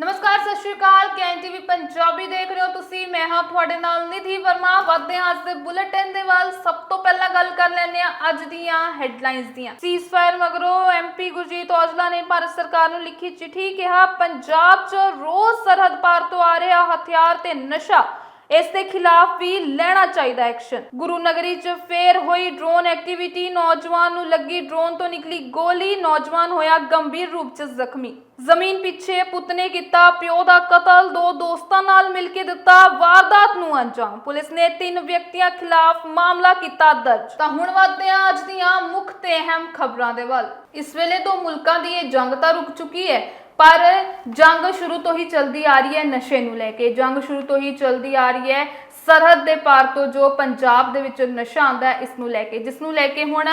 ਨਮਸਕਾਰ, ਸਤਿ ਸ਼੍ਰੀ ਅਕਾਲ। ਕੈਨ ਟੀਵੀ ਪੰਜਾਬੀ ਦੇਖ ਰਹੇ ਹੋ ਤੁਸੀਂ। ਮੈਂ ਹਾਂ ਤੁਹਾਡੇ ਨਾਲ ਨਿਧੀ ਵਰਮਾ। ਵਧਦੇ ਹਾਂ ਅੱਜ ਦੇ ਬੁਲੇਟਿਨ ਦੇ ਵੱਲ। ਸਭ ਤੋਂ ਪਹਿਲਾਂ ਗੱਲ ਕਰ ਲੈਂਦੇ ਹਾਂ ਅੱਜ ਦੀਆਂ ਹੈਡਲਾਈਨਸ ਦੀਆਂ। ਸੀਜ਼ਫਾਇਰ ਮਗਰੋਂ ਐਮਪੀ ਗੁਰਜੀਤ ਔਜਲਾ ਨੇ ਭਾਰਤ ਸਰਕਾਰ ਨੂੰ ਲਿਖੀ ਚਿੱਠੀ ਕਿਹਾ, ਪੰਜਾਬ 'ਚ ਰੋਜ਼ ਸਰਹੱਦ ਪਾਰ ਤੋਂ ਆ ਰਿਹਾ ਹਥਿਆਰ ਤੇ ਨਸ਼ਾ। ਇਸ ਦੇ ਖਿਲਾਫ ਵੀ ਲੈਣਾ ਚਾਹੀਦਾ ਐਕਸ਼ਨ ਗੁਰੂ ਨਗਰੀ 'ਚ ਫੇਰ ਹੋਈ ਡਰੋਨ ਐਕਟੀਵਿਟੀ ਨੌਜਵਾਨ ਨੂੰ ਲੱਗੀ ਡਰੋਨ ਤੋਂ ਨਿਕਲੀ ਗੋਲੀ। ਨੌਜਵਾਨ ਹੋਇਆ ਗੰਭੀਰ ਰੂਪ 'ਚ ਜ਼ਖਮੀ। ਜ਼ਮੀਨ ਪਿੱਛੇ ਪੁੱਤ ਨੇ ਕੀਤਾ, ਪਿਓ ਦਾ ਕਤਲ, ਦੋ ਦੋਸਤਾਂ ਨਾਲ ਮਿਲ ਕੇ ਦਿੱਤਾ ਵਾਰਦਾਤ ਨੂੰ ਅੰਜਾਮ। ਪੁਲਿਸ ਨੇ ਤਿੰਨ ਵਿਅਕਤੀਆਂ ਖਿਲਾਫ ਮਾਮਲਾ ਕੀਤਾ ਦਰਜ। ਤਾਂ ਹੁਣ ਵਧਦੇ ਹਾਂ ਅੱਜ ਦੀਆਂ ਮੁੱਖ ਤੇ ਅਹਿਮ ਖਬਰਾਂ ਦੇ ਵੱਲ। ਇਸ ਵੇਲੇ ਤੋਂ ਮੁਲਕਾਂ ਦੀ ਇਹ ਜੰਗ ਤਾਂ ਰੁਕ ਚੁੱਕੀ ਹੈ, ਪਰ ਜੰਗ ਸ਼ੁਰੂ ਤੋਂ ਹੀ ਚੱਲਦੀ ਆ ਰਹੀ ਹੈ ਨਸ਼ੇ ਨੂੰ ਲੈ ਕੇ। ਜੰਗ ਸ਼ੁਰੂ ਤੋਂ ਹੀ ਚੱਲਦੀ ਆ ਰਹੀ ਹੈ ਸਰਹੱਦ ਦੇ ਪਾਰ ਤੋਂ ਜੋ ਪੰਜਾਬ ਦੇ ਵਿੱਚ ਨਸ਼ਾ ਆਂਦਾ ਹੈ, ਇਸ ਨੂੰ ਲੈ ਕੇ। ਜਿਸ ਨੂੰ ਲੈ ਕੇ ਹੁਣ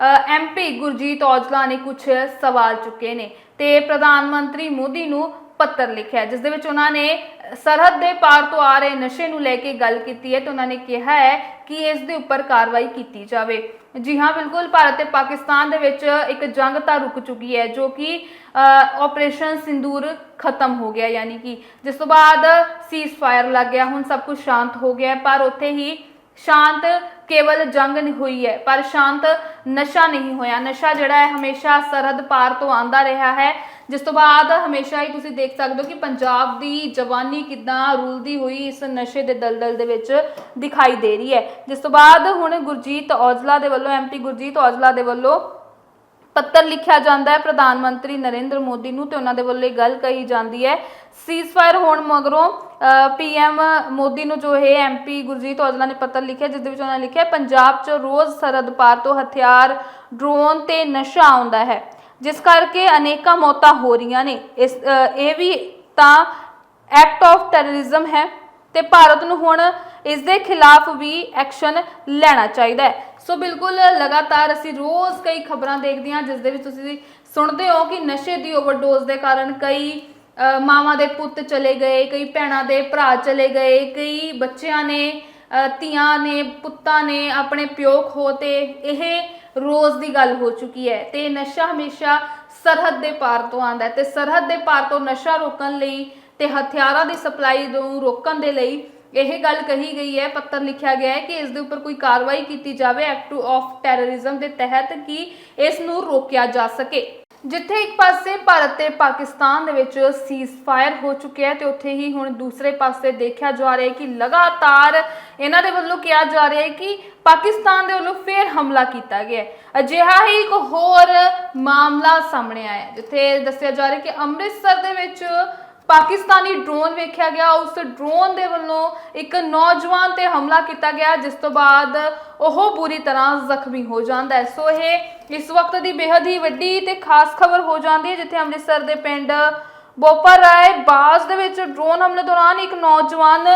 ਐਮਪੀ ਗੁਰਜੀਤ ਔਜਲਾ ਨੇ ਕੁਝ ਸਵਾਲ ਚੁੱਕੇ ਨੇ ਤੇ ਪ੍ਰਧਾਨ ਮੰਤਰੀ ਮੋਦੀ ਨੂੰ ਪੱਤਰ ਲਿਖਿਆ ਹੈ, ਜਿਸ ਦੇ ਵਿੱਚ ਉਹਨਾਂ ਨੇ ਸਰਹੱਦ ਦੇ ਪਾਰ ਤੋਂ ਆ ਰਹੇ ਨਸ਼ੇ ਨੂੰ ਲੈ ਕੇ ਗੱਲ ਕੀਤੀ ਹੈ ਤੇ ਉਹਨਾਂ ਨੇ ਕਿਹਾ ਹੈ ਕਿ ਇਸ ਦੇ ਉੱਪਰ ਕਾਰਵਾਈ ਕੀਤੀ ਜਾਵੇ। ਜੀ ਹਾਂ ਬਿਲਕੁਲ ਭਾਰਤ ਤੇ ਪਾਕਿਸਤਾਨ ਦੇ ਵਿੱਚ ਇੱਕ ਜੰਗ ਤਾਂ ਰੁਕ ਚੁੱਕੀ ਹੈ ਜੋ ਕਿ ਆਪਰੇਸ਼ਨ ਸਿੰਦੂਰ ਖਤਮ ਹੋ ਗਿਆ ਯਾਨੀ ਕਿ ਜਿਸ ਤੋਂ ਬਾਅਦ ਸੀਜ਼ ਫਾਇਰ ਲੱਗ ਗਿਆ ਹੁਣ ਸਭ ਕੁਝ ਸ਼ਾਂਤ ਹੋ ਗਿਆ ਪਰ ਉੱਥੇ ਹੀ ਸ਼ਾਂਤ ਕੇਵਲ ਜੰਗ ਨਹੀਂ ਹੋਈ ਹੈ, ਪਰ ਸ਼ਾਂਤ ਨਸ਼ਾ ਨਹੀਂ ਹੋਇਆ। ਨਸ਼ਾ ਜਿਹੜਾ ਹੈ ਹਮੇਸ਼ਾ ਸਰਹੱਦ ਪਾਰ ਤੋਂ ਆਂਦਾ ਰਿਹਾ ਹੈ। ਜਿਸ ਤੋਂ ਬਾਅਦ ਹਮੇਸ਼ਾ ਹੀ ਤੁਸੀਂ ਦੇਖ ਸਕਦੇ ਹੋ ਕਿ ਪੰਜਾਬ ਦੀ ਜਵਾਨੀ ਕਿਦਾਂ ਰੁਲਦੀ ਹੋਈ ਇਸ ਨਸ਼ੇ ਦੇ ਦਲਦਲ ਦੇ ਵਿੱਚ ਦਿਖਾਈ ਦੇ ਰਹੀ ਹੈ। ਜਿਸ ਤੋਂ ਬਾਅਦ ਹੁਣ ਗੁਰਜੀਤ ਔਜਲਾ ਦੇ ਵੱਲੋਂ ਐਮਪੀ ਗੁਰਜੀਤ ਔਜਲਾ ਦੇ ਵੱਲੋਂ ਪੱਤਰ ਲਿਖਿਆ ਜਾਂਦਾ ਹੈ। ਪ੍ਰਧਾਨ ਮੰਤਰੀ ਨਰਿੰਦਰ ਮੋਦੀ ਨੂੰ ਤੇ ਉਹਨਾਂ ਦੇ ਵੱਲੋਂ ਇਹ ਗੱਲ ਕਹੀ ਜਾਂਦੀ ਹੈ। ਸੀਜ਼ਫਾਇਰ ਹੋਣ ਮਗਰੋਂ ਪੀਐਮ ਮੋਦੀ ਨੂੰ ਜੋ ਹੈ ਐਮਪੀ ਗੁਰਜੀਤ ਔਜਲਾ ਨੇ ਪੱਤਰ ਲਿਖਿਆ, ਜਿਸ ਦੇ ਵਿੱਚ ਉਹਨਾਂ ਨੇ ਲਿਖਿਆ, ਪੰਜਾਬ 'ਚ ਰੋਜ਼ ਸਰਹੱਦ ਪਾਰ ਤੋਂ ਹਥਿਆਰ, ਡਰੋਨ ਤੇ ਨਸ਼ਾ ਆਉਂਦਾ ਹੈ, ਜਿਸ ਕਰਕੇ ਅਨੇਕਾਂ ਮੌਤਾਂ ਹੋ ਰਹੀਆਂ ਨੇ। ਇਸ ਇਹ ਵੀ ਤਾਂ ਐਕਟ ਆਫ ਟੈਰਰਿਜ਼ਮ ਹੈ। ਤੇ ਭਾਰਤ ਨੂੰ ਹੁਣ ਇਸ ਦੇ ਖਿਲਾਫ ਵੀ ਐਕਸ਼ਨ ਲੈਣਾ ਚਾਹੀਦਾ ਹੈ। ਸੋ ਬਿਲਕੁਲ ਲਗਾਤਾਰ ਅਸੀਂ ਰੋਜ਼ ਕਈ ਖਬਰਾਂ ਦੇਖਦੇ ਹਾਂ ਜਿਸ ਦੇ ਵਿੱਚ ਤੁਸੀਂ ਸੁਣਦੇ ਹੋ ਕਿ ਨਸ਼ੇ ਦੀ ਓਵਰਡੋਜ਼ ਦੇ ਕਾਰਨ ਕਈ ਮਾਵਾਂ ਦੇ ਪੁੱਤ ਚਲੇ ਗਏ, ਕਈ ਭੈਣਾਂ ਦੇ ਭਰਾ ਚਲੇ ਗਏ, ਕਈ ਬੱਚਿਆਂ ਨੇ ਧੀਆਂ ਨੇ, ਪੁੱਤਾਂ ਨੇ ਆਪਣੇ ਪਿਓ ਖੋ ਤੇ ਇਹ ਰੋਜ਼ ਦੀ ਗੱਲ ਹੋ ਚੁੱਕੀ ਹੈ ਤੇ ਨਸ਼ਾ ਹਮੇਸ਼ਾ ਸਰਹੱਦ ਦੇ ਪਾਰ ਤੋਂ ਆਂਦਾ ਹੈ ਤੇ ਸਰਹੱਦ ਦੇ ਪਾਰ ਤੋਂ ਨਸ਼ਾ ਰੋਕਣ ਲਈ ਤੇ ਹਥਿਆਰਾਂ ਦੀ ਸਪਲਾਈ ਨੂੰ ਰੋਕਣ ਦੇ ਲਈ ਇਹ ਗੱਲ ਕਹੀ ਗਈ ਹੈ, ਪੱਤਰ ਲਿਖਿਆ ਗਿਆ ਹੈ ਕਿ ਇਸ ਦੇ ਉੱਪਰ ਕੋਈ ਕਾਰਵਾਈ ਕੀਤੀ ਜਾਵੇ ਐਕਟ ਆਫ ਟੈਰਰਿਜ਼ਮ ਦੇ ਤਹਿਤ ਕਿ ਇਸ ਨੂੰ ਰੋਕਿਆ ਜਾ ਸਕੇ। ਜਿੱਥੇ ਇੱਕ ਪਾਸੇ ਭਾਰਤ ਤੇ ਪਾਕਿਸਤਾਨ ਦੇ ਵਿੱਚ ਸੀਜ਼ਫਾਇਰ ਹੋ ਚੁੱਕਿਆ ਹੈ ਤੇ ਉੱਥੇ ਹੀ ਹੁਣ ਦੂਸਰੇ ਪਾਸੇ ਦੇਖਿਆ ਜਾ ਰਿਹਾ ਹੈ ਕਿ ਲਗਾਤਾਰ ਇਹਨਾਂ ਦੇ ਵੱਲੋਂ ਕਿਹਾ ਜਾ ਰਿਹਾ ਹੈ ਕਿ ਪਾਕਿਸਤਾਨ ਦੇ ਵੱਲੋਂ ਫੇਰ ਹਮਲਾ ਕੀਤਾ ਗਿਆ ਅਜਿਹਾ ਹੀ ਇੱਕ ਹੋਰ ਮਾਮਲਾ ਸਾਹਮਣੇ ਆਇਆ ਜਿੱਥੇ ਦੱਸਿਆ ਜਾ ਰਿਹਾ ਕਿ ਅੰਮ੍ਰਿਤਸਰ ਦੇ ਵਿੱਚ ਪਾਕਿਸਤਾਨੀ ਡਰੋਨ ਵੇਖਿਆ ਗਿਆ। ਉਸ ਡਰੋਨ ਦੇ ਵੱਲੋਂ ਇੱਕ ਨੌਜਵਾਨ ਤੇ ਹਮਲਾ ਕੀਤਾ ਗਿਆ, ਜਿਸ ਤੋਂ ਬਾਅਦ ਉਹ ਬੁਰੀ ਤਰ੍ਹਾਂ ਜ਼ਖਮੀ ਹੋ ਜਾਂਦਾ ਹੈ। ਸੋ ਇਹ ਇਸ ਵਕਤ ਦੀ ਬੇहद ਹੀ ਵੱਡੀ ਤੇ ਖਾਸ ਖਬਰ ਹੋ ਜਾਂਦੀ ਹੈ, ਜਿੱਥੇ ਅੰਮ੍ਰਿਤਸਰ ਦੇ ਪਿੰਡ ਬੋਪਰ ਰਾਏ ਬਾਜ਼ ਦੇ ਵਿੱਚ ਡਰੋਨ ਹਮਲੇ ਦੌਰਾਨ ਇੱਕ ਨੌਜਵਾਨ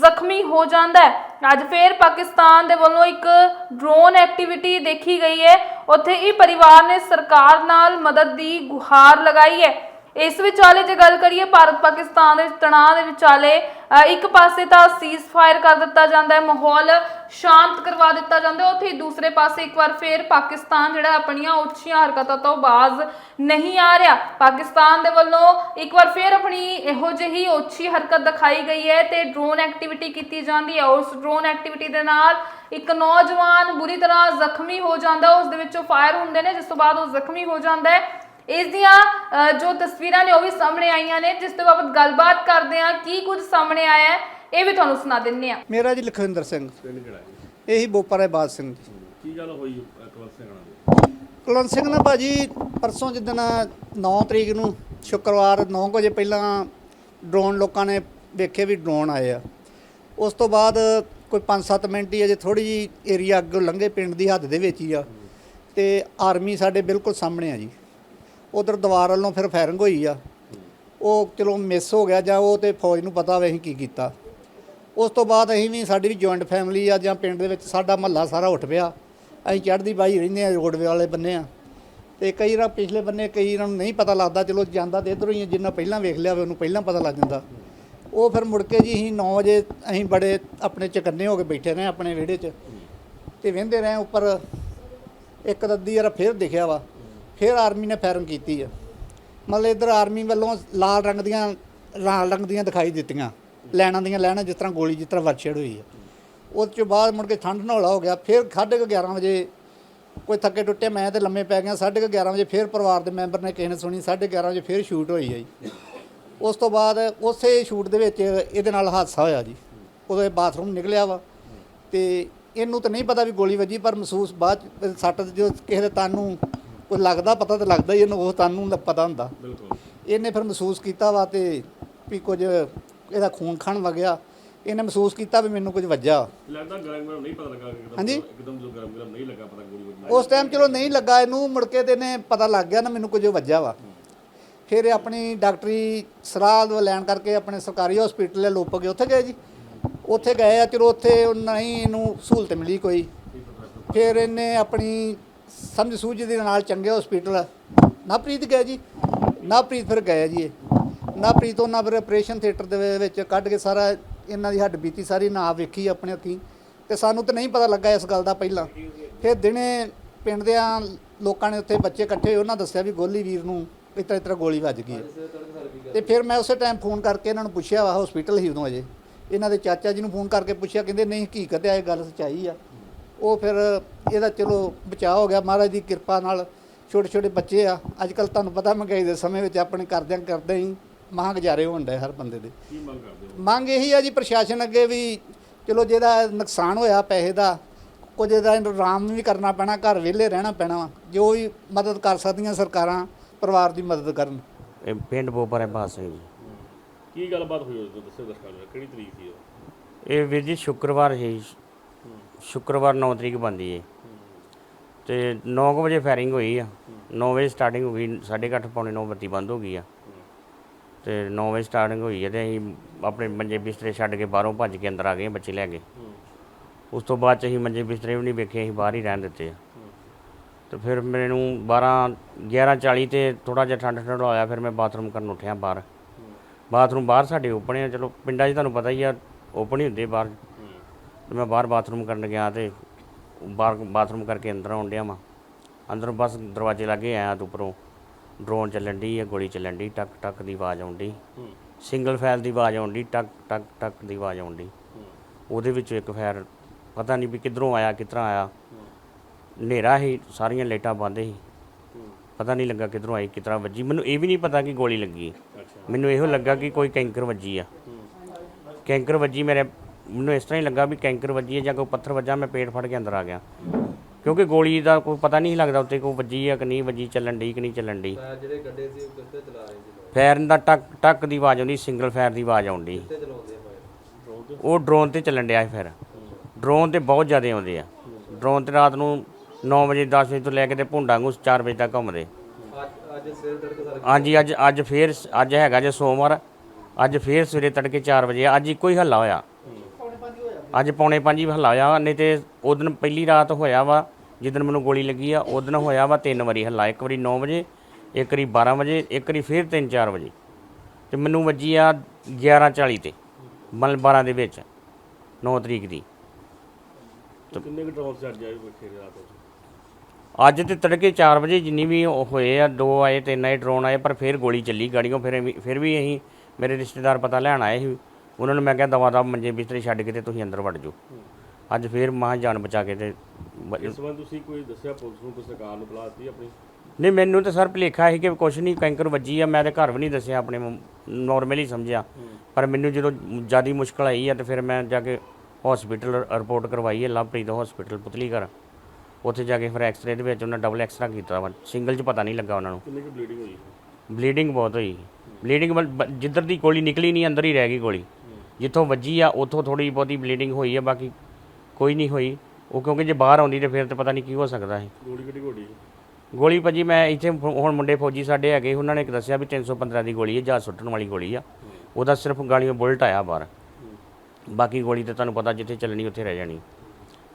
ਜ਼ਖਮੀ ਹੋ ਜਾਂਦਾ ਹੈ। ਅੱਜ ਫੇਰ ਪਾਕਿਸਤਾਨ ਦੇ ਵੱਲੋਂ ਇੱਕ ਡਰੋਨ ਐਕਟੀਵਿਟੀ ਦੇਖੀ ਗਈ ਹੈ। ਉੱਥੇ ਇਹ ਪਰਿਵਾਰ ਨੇ ਸਰਕਾਰ ਨਾਲ ਮਦਦ ਦੀ ਗੁਹਾਰ ਲਗਾਈ ਹੈ। ਇਸ ਵਿਚਾਲੇ ਜੇ ਗੱਲ ਕਰੀਏ, ਭਾਰਤ ਪਾਕਿਸਤਾਨ ਦੇ ਤਣਾਅ ਦੇ ਵਿਚਾਲੇ ਇੱਕ ਪਾਸੇ ਤਾਂ ਸੀਜ਼ ਫਾਇਰ ਕਰ ਦਿੱਤਾ ਜਾਂਦਾ ਹੈ, ਮਾਹੌਲ ਸ਼ਾਂਤ ਕਰਵਾ ਦਿੱਤਾ ਜਾਂਦਾ ਉੱਥੇ ਦੂਸਰੇ ਪਾਸੇ ਇੱਕ ਵਾਰ ਫੇਰ ਪਾਕਿਸਤਾਨ ਜਿਹੜਾ ਆਪਣੀਆਂ ਉੱਚੀਆਂ ਹਰਕਤਾਂ ਤੋਂ ਬਾਜ਼ ਨਹੀਂ ਆ ਰਿਹਾ। ਪਾਕਿਸਤਾਨ ਦੇ ਵੱਲੋਂ ਇੱਕ ਵਾਰ ਫੇਰ ਆਪਣੀ ਇਹੋ ਜਿਹੀ ਉੱਚੀ ਹਰਕਤ ਦਿਖਾਈ ਗਈ ਹੈ ਤੇ ਡਰੋਨ ਐਕਟੀਵਿਟੀ ਕੀਤੀ ਜਾਂਦੀ ਹੈ। ਉਸ ਡਰੋਨ ਐਕਟੀਵਿਟੀ ਦੇ ਨਾਲ ਇੱਕ ਨੌਜਵਾਨ ਬੁਰੀ ਤਰ੍ਹਾਂ ਜ਼ਖਮੀ ਹੋ ਜਾਂਦਾ ਉਸ ਦੇ ਵਿੱਚੋਂ ਫਾਇਰ ਹੁੰਦੇ ਨੇ, ਜਿਸ ਤੋਂ ਬਾਅਦ ਉਹ ਜ਼ਖਮੀ ਹੋ ਜਾਂਦਾ ਹੈ। ਇਸ ਦੀਆਂ ਅ, ਜੋ ਤਸਵੀਰਾਂ ਨੇ ਉਹ ਵੀ ਸਾਹਮਣੇ ਆਈਆਂ ਨੇ ਜਿਸ ਤੋਂ ਬਾਬਤ ਗੱਲਬਾਤ ਕਰਦੇ ਆ ਕੀ ਕੁਝ ਸਾਹਮਣੇ ਆਇਆ ਹੈ ਇਹ ਵੀ ਤੁਹਾਨੂੰ ਸੁਣਾ ਦਿੰਨੇ ਆ ਮੇਰਾ ਜੀ ਲਖਵਿੰਦਰ ਸਿੰਘ। ਪਿੰਡ ਕਿਹੜਾ ਹੈ ਇਹੀ ਬੋਪਰ ਹੈ ਬਾਦ ਸਿੰਘ ਜੀ। ਕੀ ਗੱਲ ਹੋਈ ਕਵਲ ਸਿੰਘ ਨਾਲ? ਕੁਲਵੰਤ ਸਿੰਘ ਨਾ ਭਾਜੀ ਪਰਸੋਂ ਜਿੱਦਣ 9 ਤਰੀਕ ਨੂੰ ਸ਼ੁੱਕਰਵਾਰ 9 ਵਜੇ ਪਹਿਲਾਂ ਡਰੋਨ ਲੋਕਾਂ ਨੇ ਵੇਖੇ ਵੀ ਡਰੋਨ ਆਏ ਆ। ਉਸ ਤੋਂ ਬਾਅਦ ਕੋਈ 5-7 ਮਿੰਟ ਹੀ ਅਜੇ ਥੋੜੀ ਜੀ ਏਰੀਆ ਅੱਗੋਂ ਲੰਘੇ ਪਿੰਡ ਦੀ ਹੱਦ ਦੇ ਵਿੱਚ ਹੀ ਆ। ਤੇ ਆਰਮੀ ਸਾਡੇ ਬਿਲਕੁਲ ਸਾਹਮਣੇ ਆ ਜੀ। ਉਧਰ ਦੀਵਾਰ ਵੱਲੋਂ ਫਿਰ ਫਾਇਰਿੰਗ ਹੋਈ ਆ। ਉਹ ਚਲੋ ਮਿਸ ਹੋ ਗਿਆ ਜਾਂ ਉਹ ਤੇ ਫੌਜ ਨੂੰ ਪਤਾ ਹੋਵੇ ਅਸੀਂ ਕੀ ਕੀਤਾ। ਉਸ ਤੋਂ ਬਾਅਦ ਅਸੀਂ ਵੀ ਸਾਡੀ ਵੀ ਜੁਆਇੰਟ ਫੈਮਿਲੀ ਆ ਜਾਂ ਪਿੰਡ ਦੇ ਵਿੱਚ ਸਾਡਾ ਮਹੱਲਾ ਸਾਰਾ ਉੱਠ ਪਿਆ। ਅਸੀਂ ਚੜ੍ਹਦੀ ਬਾਈ ਰਹਿੰਦੇ ਆ ਰੋਡਵੇ ਵਾਲੇ ਬੰਨੇ ਆ। ਤੇ ਕਈ ਰਾਂ ਪਿਛਲੇ ਬੰਨੇ ਕਈ ਰਾਂ ਨੂੰ ਨਹੀਂ ਪਤਾ ਲੱਗਦਾ, ਚਲੋ ਜਾਂਦਾ ਤੇ ਇੱਧਰੋਂ ਹੀ ਜਿੰਨਾ ਪਹਿਲਾਂ ਵੇਖ ਲਿਆ ਹੋਵੇ ਉਹਨੂੰ ਪਹਿਲਾਂ ਪਤਾ ਲੱਗ ਜਾਂਦਾ। ਉਹ ਫਿਰ ਮੁੜ ਕੇ ਜੀ ਅਸੀਂ 9 ਵਜੇ ਅਸੀਂ ਬੜੇ ਆਪਣੇ ਚਕੰਨੇ ਹੋ ਕੇ ਬੈਠੇ ਰਹੇ, ਆਪਣੇ ਵਿਹੜੇ 'ਚ। ਤੇ ਵਹਿੰਦੇ ਰਹੇ, ਉੱਪਰ ਇੱਕ ਰੱਦੀ ਯਾਰ ਫਿਰ ਦਿਖਿਆ ਵਾ। ਫਿਰ ਆਰਮੀ ਨੇ ਫਾਇਰਿੰਗ ਕੀਤੀ ਆ। ਮਤਲਬ ਇਧਰ ਆਰਮੀ ਵੱਲੋਂ ਲਾਲ ਰੰਗ ਦੀਆਂ, ਲਾਲ ਰੰਗ ਦੀਆਂ ਦਿਖਾਈ ਦਿੱਤੀਆਂ। ਲੈਣਾ ਦੀਆਂ ਲੈਣਾ ਜਿਸ ਤਰ੍ਹਾਂ ਗੋਲੀ, ਜਿਸ ਤਰ੍ਹਾਂ ਵਰਛੜ ਹੋਈ ਆ। ਉਸ ਤੋਂ ਬਾਅਦ ਮੁੜ ਕੇ ਠੰਡ ਨਹੌਲਾ ਹੋ ਗਿਆ। ਫਿਰ ਸਾਢੇ ਕੁ 11 ਵਜੇ ਕੋਈ ਥੱਕੇ ਟੁੱਟੇ ਮੈਂ ਤੇ ਲੰਮੇ ਪੈ ਗਿਆ ਸਾਢੇ ਕੁ 11 ਵਜੇ ਫਿਰ ਪਰਿਵਾਰ ਦੇ ਮੈਂਬਰ ਨੇ ਕਿਸੇ ਨੇ ਸੁਣੀ। ਸਾਢੇ 11 ਵਜੇ ਫਿਰ ਸ਼ੂਟ ਹੋਈ ਹੈ ਜੀ। ਉਸ ਤੋਂ ਬਾਅਦ ਉਸੇ ਸ਼ੂਟ ਦੇ ਵਿੱਚ ਇਹਦੇ ਨਾਲ ਹਾਦਸਾ ਹੋਇਆ ਜੀ। ਉਦੋਂ ਇਹ ਬਾਥਰੂਮ ਨਿਕਲਿਆ ਵਾ। ਤੇ ਇਹਨੂੰ ਤਾਂ ਨਹੀਂ ਪਤਾ ਵੀ ਗੋਲੀ ਵੱਜੀ, ਪਰ ਮਹਿਸੂਸ ਬਾਅਦ 'ਚ ਸੱਟ ਜੋ ਕਿਸੇ ਦੇ ਤਨ ਨੂੰ ਕੋਈ ਲੱਗਦਾ ਪਤਾ ਤਾਂ ਲੱਗਦਾ ਹੀ ਇਹਨੂੰ ਉਹ ਤਨ ਨੂੰ ਪਤਾ ਹੁੰਦਾ। ਬਿਲਕੁਲ। ਇਹਨੇ ਫਿਰ ਮਹਿਸੂਸ ਕੀਤਾ ਵਾ ਤੇ ਵੀ ਕੁਝ ਇਹਦਾ ਖੂਨ ਖਾਣ ਵਗਿਆ ਇਹਨੇ ਮਹਿਸੂਸ ਕੀਤਾ ਵੀ ਮੈਨੂੰ ਕੁਝ ਵੱਜਾ ਲੱਗਦਾ ਗਰਮ ਗਰਮ ਨਹੀਂ ਪਤਾ ਲੱਗਾ ਇੱਕਦਮ ਹਾਂਜੀ? ਇੱਕਦਮ ਜੋ ਗਰਮ ਗਰਮ ਨਹੀਂ ਲੱਗਾ ਪਤਾ ਗੋਲੀ ਵੱਜੀ ਉਸ ਟਾਈਮ ਚਲੋ ਨਹੀਂ ਲੱਗਾ ਇਹਨੂੰ ਮੁੜ ਕੇ ਤੇ ਇਹਨੇ ਪਤਾ ਲੱਗ ਗਿਆ ਨਾ ਮੈਨੂੰ ਕੁਝ ਵੱਜਾ ਵਾ। ਫਿਰ ਇਹ ਆਪਣੀ ਡਾਕਟਰੀ ਸਲਾਹ ਦਾ ਲੈਣ ਕਰਕੇ ਆਪਣੇ ਸਰਕਾਰੀ ਹਸਪੀਟਲ ਲੋਪ ਗਏ। ਉੱਥੇ ਗਏ ਜੀ। ਉੱਥੇ ਗਏ ਆ ਚਲੋ ਉੱਥੇ ਉਹ ਨਹੀਂ ਇਹਨੂੰ ਸਹੂਲਤ ਮਿਲੀ ਕੋਈ। ਫਿਰ ਇਹਨੇ ਆਪਣੀ ਸਮਝ ਸੂਝ ਦੇ ਨਾਲ ਚੰਗੇ ਹਸਪੀਟਲ ਨਾਪ੍ਰੀਤ ਗਏ ਜੀ। ਨਾਪ੍ਰੀਤ ਫਿਰ ਗਏ ਜੀ ਇਹ। ਨਾਪ੍ਰੀਤ ਉਹਨਾਂ ਫਿਰ ਆਪਰੇਸ਼ਨ ਥੀਏਟਰ ਦੇ ਵਿੱਚ ਕੱਢ ਕੇ ਸਾਰਾ ਇਹਨਾਂ ਦੀ ਹੱਡ ਬੀਤੀ, ਸਾਰੀ ਨਾ ਵੇਖੀ ਆਪਣੇ ਅੱਖੀਂ ਤੇ ਸਾਨੂੰ ਤਾਂ ਨਹੀਂ ਪਤਾ ਲੱਗਾ ਇਸ ਗੱਲ ਦਾ ਪਹਿਲਾਂ। ਫਿਰ ਦਿਨੇ ਪਿੰਡ ਦੇ ਲੋਕਾਂ ਨੇ ਉੱਥੇ ਬੱਚੇ ਇਕੱਠੇ ਹੋਏ, ਉਹਨਾਂ ਦੱਸਿਆ ਵੀ ਗੋਲੀ ਵੀਰ ਨੂੰ ਇਸ ਤਰ੍ਹਾਂ ਇਸ ਤਰ੍ਹਾਂ ਗੋਲੀ ਵੱਜ ਗਈ। ਹੈ ਤੇ ਫਿਰ ਮੈਂ ਉਸੇ ਟਾਈਮ ਫੋਨ ਕਰਕੇ ਇਹਨਾਂ ਨੂੰ ਪੁੱਛਿਆ ਵਾ ਹਸਪੀਟਲ ਹੀ ਉਦੋਂ ਅਜੇ। ਇਹਨਾਂ ਦੇ ਚਾਚਾ ਜੀ ਨੂੰ ਫੋਨ ਕਰਕੇ ਪੁੱਛਿਆ, ਕਹਿੰਦੇ ਨਹੀਂ ਹਕੀਕਤ ਹੈ ਇਹ ਗੱਲ ਸੱਚਾਈ ਆ। ਉਹ ਫਿਰ ਇਹਦਾ ਚਲੋ ਬਚਾਅ ਹੋ ਗਿਆ ਮਹਾਰਾਜ ਦੀ ਕਿਰਪਾ ਨਾਲ ਛੋਟੇ ਛੋਟੇ ਬੱਚੇ ਆ। ਅੱਜ ਕੱਲ ਤੁਹਾਨੂੰ ਪਤਾ ਮਹਿੰਗਾਈ ਦੇ ਸਮੇਂ ਵਿੱਚ ਆਪਣੇ ਕਰਦਿਆਂ ਕਰਦੇ ਹੀ ਮਹਾਂ ਗੁਜ਼ਾਰੇ ਹੋਣ ਡਏ ਹਰ ਬੰਦੇ ਦੇ। ਕੀ ਮੰਗ ਕਰਦੇ ਹੋ? ਮੰਗ ਇਹੀ ਆ ਜੀ ਪ੍ਰਸ਼ਾਸਨ ਅੱਗੇ ਵੀ ਚਲੋ ਜਿਹਦਾ ਨੁਕਸਾਨ ਹੋਇਆ ਪੈਸੇ ਦਾ ਕੁਝ ਇਹਦਾ ਆਰਾਮ ਵੀ ਕਰਨਾ ਪੈਣਾ ਘਰ ਵਿਹਲੇ ਰਹਿਣਾ ਪੈਣਾ ਵਾ। ਜੋ ਵੀ ਮਦਦ ਕਰ ਸਕਦੀਆਂ ਸਰਕਾਰਾਂ ਪਰਿਵਾਰ ਦੀ ਮਦਦ ਕਰਨ। ਇਹ ਪਿੰਡ ਬੋਪਰ ਹੈ ਬਾਸ ਜੀ। ਕੀ ਗੱਲਬਾਤ ਹੋਈ ਉਸ ਤੋਂ? ਦੱਸੋ ਦਰਸ਼ਕਾਂ ਨੂੰ ਕਿਹੜੀ ਤਰੀਕ ਸੀ ਉਹ? ਇਹ ਵੀਰ ਜੀ ਸ਼ੁੱਕਰਵਾਰ ਸੀ। ਸ਼ੁੱਕਰਵਾਰ 9 ਤਰੀਕ ਬੰਦੀ ਹੈ ਤੇ 9 ਵਜੇ ਫਾਇਰਿੰਗ ਹੋਈ ਆ। 9 ਵਜੇ ਸਟਾਰਟਿੰਗ ਹੋ ਗਈ 8:30 ਪੌਣੇ 9 ਬੱਤੀ ਬੰਦ ਹੋ ਗਈ ਆ। ਤੇ 9 ਵਜੇ ਸਟਾਰਟਿੰਗ ਹੋਈ ਹੈ ਤੇ ਅਸੀਂ ਆਪਣੇ ਮੰਜੇ ਬਿਸਤਰੇ ਛੱਡ ਕੇ ਬਾਹਰੋਂ ਭੱਜ ਕੇ ਅੰਦਰ ਆ ਗਏ ਬੱਚੇ ਲੈ ਕੇ। ਉਸ ਤੋਂ ਬਾਅਦ ਚ ਅਸੀਂ ਮੰਜੇ ਬਿਸਤਰੇ ਵੀ ਨਹੀਂ ਵੇਖੇ, ਅਸੀਂ ਬਾਹਰ ਹੀ ਰਹਿਣ ਦਿੱਤੇ ਆ। ਤੇ ਫਿਰ ਮੈਨੂੰ 12 11:40 ਤੇ ਥੋੜਾ ਜਿਹਾ ਠੰਡ ਠੰਡ ਹੋਇਆ, ਫਿਰ ਮੈਂ ਬਾਥਰੂਮ ਕਰਨ ਉੱਠਿਆ ਬਾਹਰ। ਬਾਥਰੂਮ ਬਾਹਰ ਸਾਡੇ ਓਪਨ ਆ, ਚਲੋ ਪਿੰਡਾਂ 'ਚ ਤੁਹਾਨੂੰ ਪਤਾ ਹੀ ਆ ਓਪਨ ਹੀ ਹੁੰਦੇ ਬਾਹਰ। ਤੇ ਮੈਂ ਬਾਹਰ ਬਾਥਰੂਮ ਕਰਨ ਗਿਆ ਤੇ ਬਾਹਰ ਬਾਥਰੂਮ ਕਰਕੇ ਅੰਦਰ ਆਉਣ ਡਿਆ ਵਾਂ। ਅੰਦਰੋਂ ਬਸ ਦਰਵਾਜ਼ੇ ਲੱਗੇ ਆਇਆ ਤੇ ਉੱਪਰੋਂ ਡਰੋਨ ਚੱਲਣ ਦੀ ਆ ਗੋਲੀ ਚੱਲਣ ਦੀ ਟਕ ਟਕ ਦੀ ਆਵਾਜ਼ ਆਉਂਦੀ ਸਿੰਗਲ ਫਾਇਰ ਦੀ ਆਵਾਜ਼ ਆਉਂਦੀ ਟਕ ਟਕ ਟਕ ਦੀ ਆਵਾਜ਼ ਆਉਂਦੀ ਉਹਦੇ ਵਿੱਚੋਂ ਇੱਕ ਫਾਇਰ ਪਤਾ ਨਹੀਂ ਵੀ ਕਿੱਧਰੋਂ ਆਇਆ ਕਿੱਧਰੋਂ ਆਇਆ। ਹਨੇਰਾ ਹੀ ਸਾਰੀਆਂ ਲਾਈਟਾਂ ਬੰਦ ਸੀ ਪਤਾ ਨਹੀਂ ਲੱਗਾ ਕਿੱਧਰੋਂ ਆਈ ਕਿਤਰਾ ਵੱਜੀ। ਮੈਨੂੰ ਇਹ ਵੀ ਨਹੀਂ ਪਤਾ ਕਿ ਗੋਲੀ ਲੱਗੀ। ਹੈ। ਮੈਨੂੰ ਇਹੋ ਲੱਗਾ ਕਿ ਕੋਈ ਕੈਂਕਰ ਵੱਜੀ ਆ। ਕੈਂਕਰ ਵੱਜੀ ਮੇਰੇ ਮੈਨੂੰ ਇਸ ਤਰ੍ਹਾਂ ਹੀ ਲੱਗਾ ਵੀ ਕੈਂਕਰ ਵੱਜੀ ਹੈ ਜਾਂ ਕੋਈ ਪੱਥਰ ਵੱਜਾ ਮੈਂ ਪੇਟ ਫੜ ਕੇ ਅੰਦਰ ਆ ਗਿਆ। ਕਿਉਂਕਿ ਗੋਲੀ ਦਾ ਕੋਈ ਪਤਾ ਨਹੀਂ ਲੱਗਦਾ ਉੱਤੇ ਕੋਈ ਵੱਜੀ ਆ ਕਿ ਨਹੀਂ ਵੱਜੀ ਚੱਲਣ ਡਈ ਕਿ ਨਹੀਂ ਚੱਲਣ ਡਈ। ਜਿਹੜੇ ਗੱਡੇ ਸੀ ਉਹ ਕਿੱਥੇ ਚਲਾ ਰਹੇ ਸੀ ਫਾਇਰ ਦਾ ਟਕ ਟਕ ਦੀ ਆਵਾਜ਼ ਆਉਂਦੀ ਸਿੰਗਲ ਫਾਇਰ ਦੀ ਆਵਾਜ਼ ਆਉਂਦੀ। ਉਹ ਡਰੋਨ ਤੇ ਚੱਲਣ ਡਿਆ ਸੀ ਫਿਰ। ਡਰੋਨ ਤੇ ਬਹੁਤ ਜ਼ਿਆਦਾ ਆਉਂਦੇ ਆ। ਡਰੋਨ ਤੇ ਰਾਤ ਨੂੰ 9 ਵਜੇ 10 ਵਜੇ ਤੋਂ ਲੈ ਕੇ ਤੇ ਭੁੰਡਾਂ ਨੂੰ 4 ਵਜੇ ਤੱਕ ਘੁੰਮਦੇ। ਅੱਜ ਅੱਜ ਸਿਰ ਤੜਕੇ ਸਰ ਹਾਂਜੀ ਅੱਜ ਅੱਜ ਫੇਰ ਅੱਜ ਹੈਗਾ ਜੇ ਸੋਮਵਾਰ ਅੱਜ ਫੇਰ ਸਵੇਰੇ ਤੜਕੇ 4 ਵਜੇ ਅੱਜ ਇੱਕੋ ਹੀ ਹੱਲਾ ਹੋਇਆ। ਅੱਜ ਪੌਣੇ 5 ਹੀ ਹੱਲਾ ਹੋਇਆ ਨਹੀਂ ਤੇ ਉਹ ਦਿਨ ਪਹਿਲੀ ਰਾਤ ਹੋਇਆ ਵਾ ਜਿੱਦਣ ਮੈਨੂੰ ਗੋਲੀ ਲੱਗੀ ਆ ਉਹ ਦਿਨ ਹੋਇਆ ਵਾ ਤਿੰਨ ਵਾਰੀ ਹੱਲਾ ਇੱਕ ਵਾਰੀ 9 ਵਜੇ ਇੱਕ ਵਾਰੀ 12 ਵਜੇ ਇੱਕ ਵਾਰੀ ਫੇਰ 3-4 ਵਜੇ। ਤੇ ਮੈਨੂੰ ਵੱਜੀ ਆ 11:40 ਤੇ ਮਤਲਬ 12 ਦੇ ਵਿੱਚ 9 ਤਰੀਕ ਦੀ। ਕਿੰਨੇ ਕੁ ਡਰੋਨ ਚੱਲ ਜਾਏ ਵੇਖੇ ਰਾਤ ਅੱਜ ਤੇ ਤੜਕੇ 4 ਵਜੇ ਜਿੰਨੀ ਵੀ ਉਹ ਹੋਏ ਆ ਦੋ ਆਏ ਤਿੰਨ ਆਏ ਡਰੋਨ ਆਏ ਪਰ ਫਿਰ ਗੋਲੀ ਚੱਲੀ ਗਾੜੀਆਂ ਫਿਰ ਫਿਰ ਵੀ ਅਸੀਂ ਮੇਰੇ ਰਿਸ਼ਤੇਦਾਰ ਪਤਾ ਲੈਣ ਆਏ ਸੀ ਉਹਨਾਂ ਨੂੰ ਮੈਂ ਕਿਹਾ ਦਵਾ ਦਾ ਮੰਜੇ ਬਿਸਤਰੇ ਛੱਡ ਕੇ ਤੇ ਤੁਸੀਂ ਅੰਦਰ ਵੜ ਜਾਓ। ਅੱਜ ਫਿਰ ਮਾਂ ਜਾਨ ਬਚਾ ਕੇ ਤੇ ਇਸ ਵਾਰ ਤੁਸੀਂ ਕੋਈ ਦੱਸਿਆ ਪੁਲਿਸ ਨੂੰ ਕੋਈ ਸਰਕਾਰ ਨੂੰ ਬੁਲਾ ਦਿੱਤੀ ਆਪਣੀ? ਨਹੀਂ ਮੈਨੂੰ ਤਾਂ ਸਰ ਭੁਲੇਖਾ ਸੀ ਕਿ ਕੁਛ ਨਹੀਂ ਕੈਂਕਰ ਵੱਜੀ ਆ ਮੈਂ ਤੇ ਘਰ ਵੀ ਨਹੀਂ ਦੱਸਿਆ ਆਪਣੇ ਨਾਰਮਲੀ ਸਮਝਿਆ। ਪਰ ਮੈਨੂੰ ਜਦੋਂ ਜ਼ਿਆਦਾ ਮੁਸ਼ਕਲ ਆਈ ਆ ਤੇ ਫਿਰ ਮੈਂ ਜਾ ਕੇ ਹਸਪੀਟਲ ਰਿਪੋਰਟ ਕਰਵਾਈ ਹੈ ਲਵਪ੍ਰੀਤ ਹਸਪੀਟਲ ਪੁਤਲੀ ਘਰ ਉੱਥੇ ਜਾ ਕੇ ਫਿਰ ਐਕਸ-ਰੇ ਦੇ ਵਿੱਚ ਉਹਨਾਂ ਡਬਲ ਐਕਸਰਾ ਕੀਤਾ ਵਾ। ਸਿੰਗਲ 'ਚ ਪਤਾ ਨਹੀਂ ਲੱਗਾ ਉਹਨਾਂ ਨੂੰ। ਕਿੰਨੀ ਕੁ ਬਲੀਡਿੰਗ ਹੋਈ? ਬਲੀਡਿੰਗ ਬਹੁਤ ਹੋਈ। ਬਲੀਡਿੰਗ ਜਿੱਧਰ ਦੀ ਗੋਲੀ ਨਿਕਲੀ ਨਹੀਂ ਅੰਦਰ ਹੀ ਰਹਿ ਗਈ ਗੋਲੀ। ਜਿੱਥੋਂ ਵੱਜੀ ਆ ਉੱਥੋਂ ਥੋੜੀ ਬਹੁਤੀ ਬਲੀਡਿੰਗ ਹੋਈ ਆ ਬਾਕੀ ਕੋਈ ਨਹੀਂ ਹੋਈ। ਉਹ ਕਿਉਂਕਿ ਜੇ ਬਾਹਰ ਆਉਂਦੀ ਤੇ ਫਿਰ ਤੇ ਪਤਾ ਨਹੀਂ ਕੀ ਹੋ ਸਕਦਾ ਸੀ। ਗੋਲੀ ਕਿੱਡੀ ਗੋਡੀ ਗੋਲੀ ਭਾਜੀ ਮੈਂ ਇੱਥੇ ਹੁਣ ਮੁੰਡੇ ਫੌਜੀ ਸਾਡੇ ਹੈਗੇ ਉਹਨਾਂ ਨੇ ਇੱਕ ਦੱਸਿਆ ਵੀ 315 ਦੀ ਗੋਲੀ ਹੈ ਜਾਂ ਸੁੱਟਣ ਵਾਲੀ ਗੋਲੀ ਆ। ਉਹਦਾ ਸਿਰਫ ਗਾਲੀਆਂ ਬੁਲਟ ਆਇਆ ਬਾਹਰ। ਬਾਕੀ ਗੋਲੀ ਤੇ ਤੁਹਾਨੂੰ ਪਤਾ ਜਿੱਥੇ ਚੱਲਣੀ ਉੱਥੇ ਰਹਿ ਜਾਣੀ।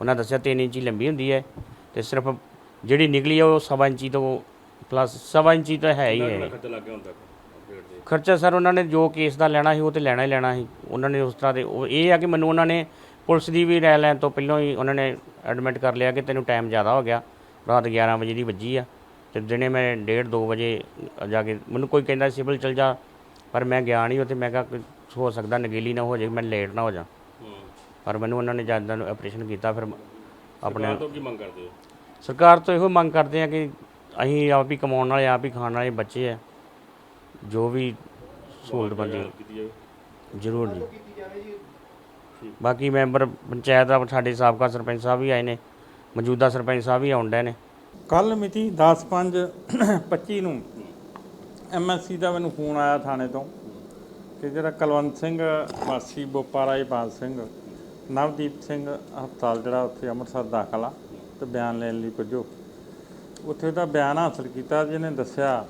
ਉਹਨਾਂ ਦੱਸਿਆ 3 ਇੰਚੀ ਲੰਬੀ ਹੁੰਦੀ ਹੈ ਤੇ ਸਿਰਫ ਜਿਹੜੀ ਨਿਕਲੀ ਆ ਉਹ ਸਵਾ ਇੰਚੀ ਤੋਂ ਪਲੱਸ ਸਵਾ ਇੰਚੀ ਤਾਂ ਹੈ ਹੀ ਹੈ। ਖਰਚਾ ਸਰ ਉਹਨਾਂ ਨੇ ਜੋ ਕੇਸ ਦਾ ਲੈਣਾ ਸੀ ਉਹ ਤੇ ਲੈਣਾ ਹੀ ਲੈਣਾ ਸੀ। ਉਹਨਾਂ ਨੇ ਉਸ ਤਰ੍ਹਾਂ ਦੇ ਉਹ ਇਹ ਆ ਕਿ ਮੈਨੂੰ ਉਹਨਾਂ ਨੇ ਪੁਲਿਸ ਦੀ ਵੀ ਰਾਇ ਲੈਣ ਤੋਂ ਪਹਿਲਾਂ ਹੀ ਉਹਨਾਂ ਨੇ ਐਡਮਿਟ ਕਰ ਲਿਆ ਕਿ ਤੈਨੂੰ ਟਾਈਮ ਜ਼ਿਆਦਾ ਹੋ ਗਿਆ। ਰਾਤ 11 ਵਜੇ ਦੀ ਵੱਜੀ ਆ ਤੇ ਦਿਨੇ ਮੈਂ 1:30 2 ਵਜੇ ਜਾ ਕੇ ਮੈਨੂੰ ਕੋਈ ਕਹਿੰਦਾ ਸਿਵਲ ਚਲ ਜਾ ਪਰ ਮੈਂ ਗਿਆ ਨਹੀਂ ਉੱਥੇ। ਮੈਂ ਕਿਹਾ ਕਿ ਹੋ ਸਕਦਾ ਨਗੇਲੀ ਨਾ ਹੋ ਜਾਏ ਮੈਂ ਲੇਟ ਨਾ ਹੋ ਜਾ। ਪਰ ਮੈਨੂੰ ਉਹਨਾਂ ਨੇ ਜਦ ਨੂੰ ਆਪਰੇਸ਼ਨ ਕੀਤਾ ਫਿਰ ਆਪਣੇ ਸਰਕਾਰ ਤੋਂ ਕੀ ਮੰਗ ਕਰਦੇ ਹੋ? ਸਰਕਾਰ ਤੋਂ ਇਹੋ ਮੰਗ ਕਰਦੇ ਆ ਕਿ ਅਸੀਂ ਆਪ ਹੀ ਕਮਾਉਣ ਵਾਲੇ ਆਪ ਹੀ ਖਾਣ ਵਾਲੇ ਬੱਚੇ ਆ। ਜੋ ਵੀ ਸਹੂਲਤ ਹੈਲਪ ਕੀਤੀ ਜਾਵੇ। ਜ਼ਰੂਰ ਜੀ। ਬਾਕੀ ਮੈਂਬਰ ਪੰਚਾਇਤ ਦਾ ਸਾਡੇ ਸਾਬਕਾ ਸਰਪੰਚ ਸਾਹਿਬ ਵੀ ਆਏ ਨੇ ਮੌਜੂਦਾ ਸਰਪੰਚ ਸਾਹਿਬ ਵੀ ਆਉਣ ਡਏ ਨੇ। ਕੱਲ ਮਿਤੀ 10/5/25 ਨੂੰ ਐਮਐਸਸੀ ਦਾ ਮੈਨੂੰ ਫੋਨ ਆਇਆ ਥਾਣੇ ਤੋਂ ਕਿ ਜਿਹੜਾ ਕੁਲਵੰਤ ਸਿੰਘ ਵਾਸੀ ਬੋਪਾ ਰਾਏਪਾਲ ਸਿੰਘ ਨਵਦੀਪ ਸਿੰਘ ਹਸਪਤਾਲ ਜਿਹੜਾ ਉੱਥੇ ਅੰਮ੍ਰਿਤਸਰ ਦਾਖਲ ਆ ਤੇ ਬਿਆਨ ਲੈਣ ਲਈ ਪੁੱਜੋ। ਉੱਥੇ ਦਾ ਬਿਆਨ ਹਾਸਲ ਕੀਤਾ ਜਿਹਨੇ ਦੱਸਿਆ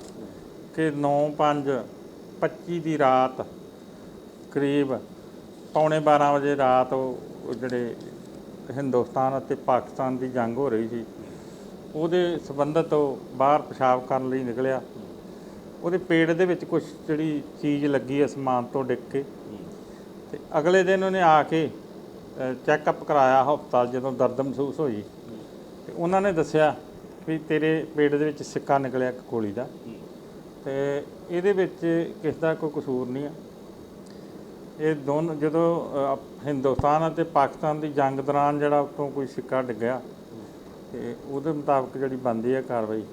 ਕਿ 9/5/25 ਦੀ ਰਾਤ ਕਰੀਬ ਪੌਣੇ 12 ਵਜੇ ਰਾਤ ਉਹ ਜਿਹੜੇ ਹਿੰਦੁਸਤਾਨ ਅਤੇ ਪਾਕਿਸਤਾਨ ਦੀ ਜੰਗ ਹੋ ਰਹੀ ਸੀ, ਉਹਦੇ ਸੰਬੰਧਤ ਉਹ ਬਾਹਰ ਪਿਸ਼ਾਬ ਕਰਨ ਲਈ ਨਿਕਲਿਆ। ਉਹਦੇ ਪੇਟ ਦੇ ਵਿੱਚ ਕੁਝ ਜਿਹੜੀ ਚੀਜ਼ ਲੱਗੀ ਅਸਮਾਨ ਤੋਂ ਡਿੱਗ ਕੇ। ਤੇ ਅਗਲੇ ਦਿਨ ਉਹਨੇ ਆ ਕੇ ਚੈੱਕਅਪ ਕਰਾਇਆ ਹਸਪਤਾਲ ਜਦੋਂ ਦਰਦ ਮਹਿਸੂਸ ਹੋਈ। ਤੇ ਉਹਨਾਂ ਨੇ ਦੱਸਿਆ ਵੀ ਤੇਰੇ ਪੇਟ ਦੇ ਵਿੱਚ ਸਿੱਕਾ ਨਿਕਲਿਆ ਇੱਕ ਗੋਲੀ ਦਾ। ਤੇ ਇਹਦੇ ਵਿੱਚ ਕਿਸ ਦਾ ਕੋਈ ਕਸੂਰ ਨਹੀਂ ਆ। ਇਹ ਦੋਨ, ਜਦੋਂ ਹਿੰਦੁਸਤਾਨ ਅਤੇ ਪਾਕਿਸਤਾਨ ਦੀ ਜੰਗ ਦੌਰਾਨ ਜਿਹੜਾ ਉਤੋਂ ਕੋਈ ਸਿੱਕਾ ਡਿੱਗਿਆ, ਤੇ ਉਹਦੇ ਮੁਤਾਬਕ ਜਿਹੜੀ ਬਣਦੀ ਹੈ ਕਾਰਵਾਈ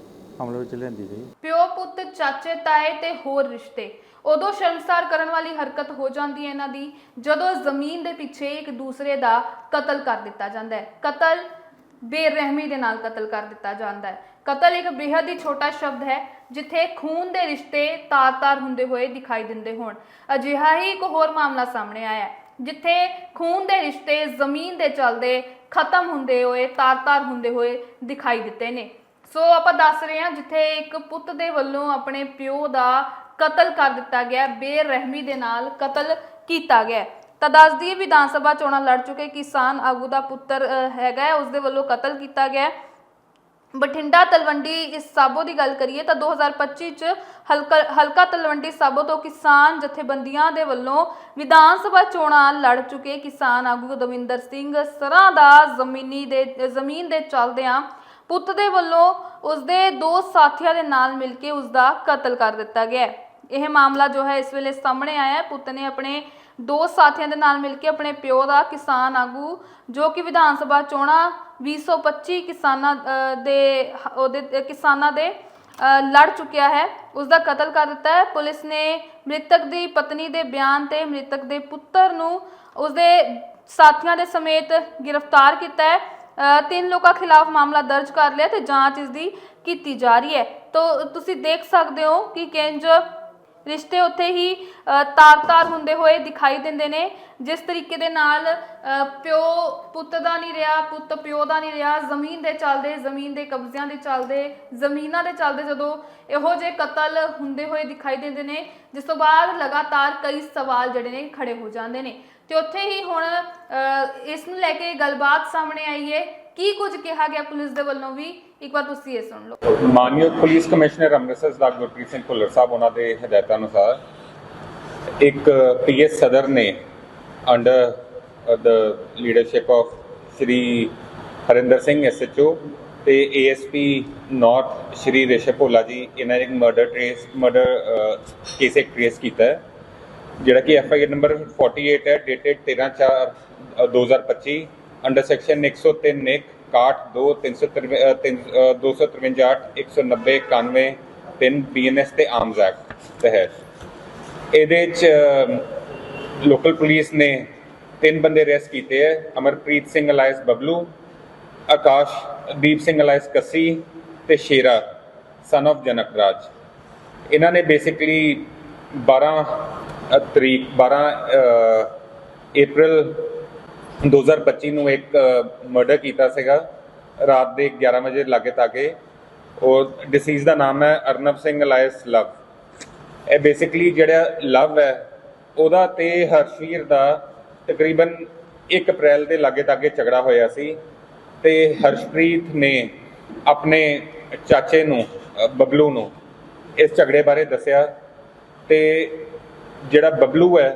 ਹਮਲੇ ਵਿੱਚ ਲੈਂਦੀ ਗਈ। ਪਿਓ, ਪੁੱਤ, ਚਾਚੇ, ਤਾਏ ਤੇ ਹੋਰ ਰਿਸ਼ਤੇ, ਉਦੋਂ ਸ਼ਰਮਸਾਰ ਕਰਨ ਵਾਲੀ ਹਰਕਤ ਹੋ ਜਾਂਦੀ ਹੈ ਇਹਨਾਂ ਦੀ, ਜਦੋਂ ਜ਼ਮੀਨ ਦੇ ਪਿੱਛੇ ਇੱਕ ਦੂਸਰੇ ਦਾ ਕਤਲ ਕਰ ਦਿੱਤਾ ਜਾਂਦਾ ਹੈ। ਕਤਲ ਬੇਰਹਿਮੀ ਦੇ ਨਾਲ ਕਤਲ ਕਰ ਦਿੱਤਾ ਜਾਂਦਾ ਹੈ। ਕਤਲ ਇੱਕ ਬੇਹੱਦ ਹੀ ਛੋਟਾ ਸ਼ਬਦ ਹੈ। ਜਿੱਥੇ ਖੂਨ ਦੇ ਰਿਸ਼ਤੇ ਤਾਰ-ਤਾਰ ਹੁੰਦੇ ਹੋਏ ਦਿਖਾਈ ਦਿੰਦੇ ਹੋਣ। ਅਜਿਹਾ ਹੀ ਇੱਕ ਹੋਰ ਮਾਮਲਾ ਸਾਹਮਣੇ ਆਇਆ ਹੈ ਜਿੱਥੇ ਖੂਨ ਦੇ ਰਿਸ਼ਤੇ ਜ਼ਮੀਨ ਦੇ ਚਲਦੇ ਖਤਮ ਹੁੰਦੇ ਹੋਏ ਤਾਰ-ਤਾਰ ਹੁੰਦੇ ਹੋਏ ਦਿਖਾਈ ਦਿੱਤੇ ਨੇ। ਸੋ ਆਪਾਂ ਦੱਸ ਰਹੇ ਹਾਂ ਜਿੱਥੇ ਇੱਕ ਪੁੱਤ ਦੇ ਵੱਲੋਂ ਆਪਣੇ ਪਿਓ ਦਾ ਕਤਲ ਕਰ ਦਿੱਤਾ ਗਿਆ ਬੇਰਹਿਮੀ ਦੇ ਨਾਲ ਕਤਲ ਕੀਤਾ ਗਿਆ ਤਾਂ ਦੱਸ ਦਈਏ ਵਿਧਾਨ ਸਭਾ ਚੋਣਾਂ ਲੜ ਚੁੱਕੇ ਕਿਸਾਨ ਆਗੂ ਦਾ ਪੁੱਤਰ ਹੈਗਾ ਹੈ, ਉਸ ਦੇ ਵੱਲੋਂ ਕਤਲ ਕੀਤਾ ਗਿਆ ਬਠਿੰਡਾ ਤਲਵੰਡੀ ਇਸ ਸਾਬੋ ਦੀ ਗੱਲ ਕਰੀਏ ਤਾਂ 2025 ਚ ਹਲਕਾ ਹਲਕਾ ਤਲਵੰਡੀ ਸਾਬੋ ਤੋਂ ਕਿਸਾਨ ਜਥੇਬੰਦੀਆਂ ਦੇ ਵੱਲੋਂ ਵਿਧਾਨ ਸਭਾ ਚੋਣਾਂ ਲੜ ਚੁੱਕੇ ਕਿਸਾਨ ਆਗੂ ਦਵਿੰਦਰ ਸਿੰਘ ਸਰਾਂ ਦਾ ਜ਼ਮੀਨੀ ਦੇ ਜ਼ਮੀਨ ਦੇ ਚਲਦਿਆਂ ਪੁੱਤ ਦੇ ਵੱਲੋਂ ਉਸਦੇ ਦੋ ਸਾਥੀਆਂ ਦੇ ਨਾਲ ਮਿਲ ਕੇ ਉਸਦਾ ਕਤਲ ਕਰ ਦਿੱਤਾ ਗਿਆ। ਇਹ ਮਾਮਲਾ ਜੋ ਹੈ ਇਸ ਵੇਲੇ ਸਾਹਮਣੇ ਆਇਆ। ਹੈ ਪੁੱਤ ਨੇ ਆਪਣੇ ਦੋ ਸਾਥੀਆਂ ਦੇ ਨਾਲ ਮਿਲ ਕੇ ਆਪਣੇ ਪਿਓ ਦਾ ਕਿਸਾਨ ਆਗੂ, ਜੋ ਕਿ ਵਿਧਾਨ ਸਭਾ ਚੋਣਾਂ 2025 ਕਿਸਾਨਾਂ ਦੇ ਉਹਦੇ ਕਿਸਾਨਾਂ ਦੇ ਲੜ ਚੁੱਕਿਆ ਹੈ। ਉਸ ਦਾ ਕਤਲ ਕਰ ਦਿੱਤਾ ਹੈ। ਪੁਲਿਸ ਨੇ ਮ੍ਰਿਤਕ ਦੀ ਪਤਨੀ ਦੇ ਬਿਆਨ ਤੇ ਮ੍ਰਿਤਕ ਦੇ ਪੁੱਤਰ ਨੂੰ ਉਸਦੇ ਸਾਥੀਆਂ ਦੇ ਸਮੇਤ ਗ੍ਰਿਫਤਾਰ ਕੀਤਾ ਹੈ। ਤਿੰਨ ਲੋਕਾਂ ਖਿਲਾਫ ਮਾਮਲਾ ਦਰਜ ਕਰ ਲਿਆ ਤੇ ਜਾਂਚ ਇਸ ਦੀ ਕੀਤੀ ਜਾ ਰਹੀ ਹੈ। ਤਾਂ, ਤੁਸੀਂ ਦੇਖ ਸਕਦੇ ਹੋ ਕਿ ਕਿੰਜ ਰਿਸ਼ਤੇ ਉੱਥੇ ਹੀ ਤਾਰ-ਤਾਰ ਹੁੰਦੇ ਹੋਏ ਦਿਖਾਈ ਦਿੰਦੇ ਨੇ। ਜਿਸ ਤਰੀਕੇ ਦੇ ਨਾਲ ਪਿਓ ਪੁੱਤ ਦਾ ਨਹੀਂ ਰਿਹਾ, ਪੁੱਤ ਪਿਓ ਦਾ ਨਹੀਂ ਰਿਹਾ, ਜ਼ਮੀਨ ਦੇ ਚੱਲਦੇ, ਜ਼ਮੀਨ ਦੇ ਕਬਜ਼ਿਆਂ ਦੇ ਚੱਲਦੇ, ਜ਼ਮੀਨਾਂ ਦੇ ਚੱਲਦੇ ਜਦੋਂ ਇਹੋ ਜਿਹੇ ਕਤਲ ਹੁੰਦੇ ਹੋਏ ਦਿਖਾਈ ਦਿੰਦੇ ਨੇ, ਜਿਸ ਤੋਂ ਬਾਅਦ ਲਗਾਤਾਰ ਕਈ ਸਵਾਲ ਜਿਹੜੇ ਨੇ ਖੜੇ ਹੋ ਜਾਂਦੇ ਨੇ। ਤੇ ਉੱਥੇ ਹੀ ਹੁਣ ਇਸ ਨੂੰ ਲੈ ਕੇ ਗੱਲਬਾਤ ਸਾਹਮਣੇ ਆਈ ਹੈ ਕੀ ਕੁਝ ਕਿਹਾ ਗਿਆ ਪੁਲਿਸ ਦੇ ਵੱਲੋਂ ਵੀ? ਇੱਕ ਵਾਰ ਤੁਸੀਂ ਇਹ ਸੁਣ ਲਓ। ਮਾਨਯੋਗ ਪੁਲਿਸ ਕਮਿਸ਼ਨਰ ਅੰਮ੍ਰਿਤਸਰ ਸਰਦਾਰ ਗੁਰਪ੍ਰੀਤ ਸਿੰਘ ਭੁੱਲਰ ਸਾਹਿਬ, ਉਹਨਾਂ ਦੇ ਹਦਾਇਤਾਂ ਅਨੁਸਾਰ ਇੱਕ ਪੀਐਸ ਸਦਰ ਨੇ under the leadership of Shri Harinder Singh SHO ਤੇ ਏਐਸਪੀ ਨਾਰਥ ਸ਼੍ਰੀ ਰੇਸ਼ਮ ਭੋਲਾ ਜੀ, ਇਹਨਾਂ ਨੇ ਇੱਕ ਮਰਡਰ ਟ੍ਰੇਸ ਮਰਡਰ ਕੇਸ ਇੱਕ ਟ੍ਰੇਸ ਕੀਤਾ ਹੈ, ਜਿਹੜਾ ਕਿ ਐਫ ਆਈ ਆਰ ਨੰਬਰ 48 ਹੈ ਡੇਟਡ 13 4 2025 ਅੰਡਰ ਸੈਕਸ਼ਨ 103 ਨਿਕ 62 2 253 190 91 3 ਬੀਐਨਐਸ ਤੇ ਆਰਮਸ ਐਕਟ ਤਹਿਤ। ਇਹਦੇ ਚ ਲੋਕਲ ਪੁਲਿਸ ਨੇ ਤਿੰਨ ਬੰਦੇ ਅਰੈਸਟ ਕੀਤੇ ਹੈ ਅਮਰਪ੍ਰੀਤ ਸਿੰਘ ਅਲਾਇਸ ਬਬਲੂ, ਆਕਾਸ਼, ਦੀਪ ਸਿੰਘ ਅਲਾਇਸ ਕੱਸੀ ਤੇ ਸ਼ੇਰਾ ਸਨ ਆਫ ਜਨਕ ਰਾਜ। ਇਹਨਾਂ ਨੇ ਬੇਸਿਕਲੀ 12 ਤਰੀਕ 12 ਅਪ੍ਰੈਲ 2025 ਨੂੰ ਇੱਕ ਮਰਡਰ ਕੀਤਾ ਸੀਗਾ। ਰਾਤ ਦੇ 11 ਵਜੇ ਲਾਗੇ ਤਾਗੇ। ਉਹ ਡਿਸੀਜ਼ ਦਾ ਨਾਮ ਹੈ ਅਰਨਵ ਸਿੰਘ ਲਾਇਸ ਲਵ। ਇਹ ਬੇਸਿਕਲੀ ਜਿਹੜਾ ਲਵ ਹੈ, ਉਹਦਾ ਤੇ ਹਰਸ਼ੀਰ ਦਾ ਤਕਰੀਬਨ 1 ਅਪ੍ਰੈਲ ਦੇ ਲਾਗੇ ਤਾਗੇ ਝਗੜਾ ਹੋਇਆ ਸੀ। ਤੇ ਹਰਸ਼ਪ੍ਰੀਤ ਨੇ ਆਪਣੇ ਚਾਚੇ ਨੂੰ ਬਬਲੂ ਨੂੰ ਇਸ ਝਗੜੇ ਬਾਰੇ ਦੱਸਿਆ। ਤੇ ਜਿਹੜਾ ਬਬਲੂ ਹੈ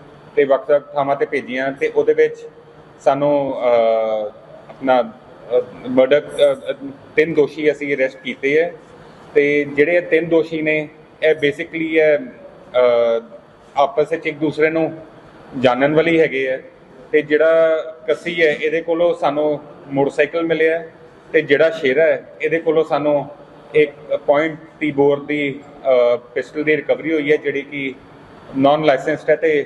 ਤੇ ਵੱਖ-ਵੱਖ ਥਾਵਾਂ ਤੇ ਭੇਜੀਆਂ ਤੇ ਉਹਦੇ ਵਿੱਚ ਸਾਨੂੰ ਆਪਣਾ ਮਰਡਰ ਤਿੰਨ ਦੋਸ਼ੀ ਅਸੀਂ ਅਰੈਸਟ ਕੀਤੇ ਹੈ ਤੇ ਜਿਹੜੇ ਤਿੰਨ ਦੋਸ਼ੀ ਨੇ, ਇਹ ਬੇਸਿਕਲੀ ਇਹ ਆਪਸ ਵਿੱਚ ਇੱਕ ਦੂਸਰੇ ਨੂੰ ਜਾਣਨ ਵਾਲੀ ਹੈਗੇ ਹੈ ਤੇ ਜਿਹੜਾ ਕੱਸੀ ਹੈ ਇਹਦੇ ਕੋਲੋਂ ਸਾਨੂੰ ਮੋਟਰਸਾਈਕਲ ਮਿਲਿਆ ਹੈ ਤੇ ਜਿਹੜਾ ਸ਼ੇਰਾ ਹੈ ਇਹਦੇ ਕੋਲੋਂ ਸਾਨੂੰ ਇੱਕ ਪੁਆਇੰਟ ਦੀ ਬੋਰ ਦੀ ਪਿਸਟਲ ਦੀ ਰਿਕਵਰੀ ਹੋਈ ਹੈ ਜਿਹੜੀ ਕਿ ਨਾਨ ਲਾਇਸੈਂਸਡ ਹੈ ਤੇ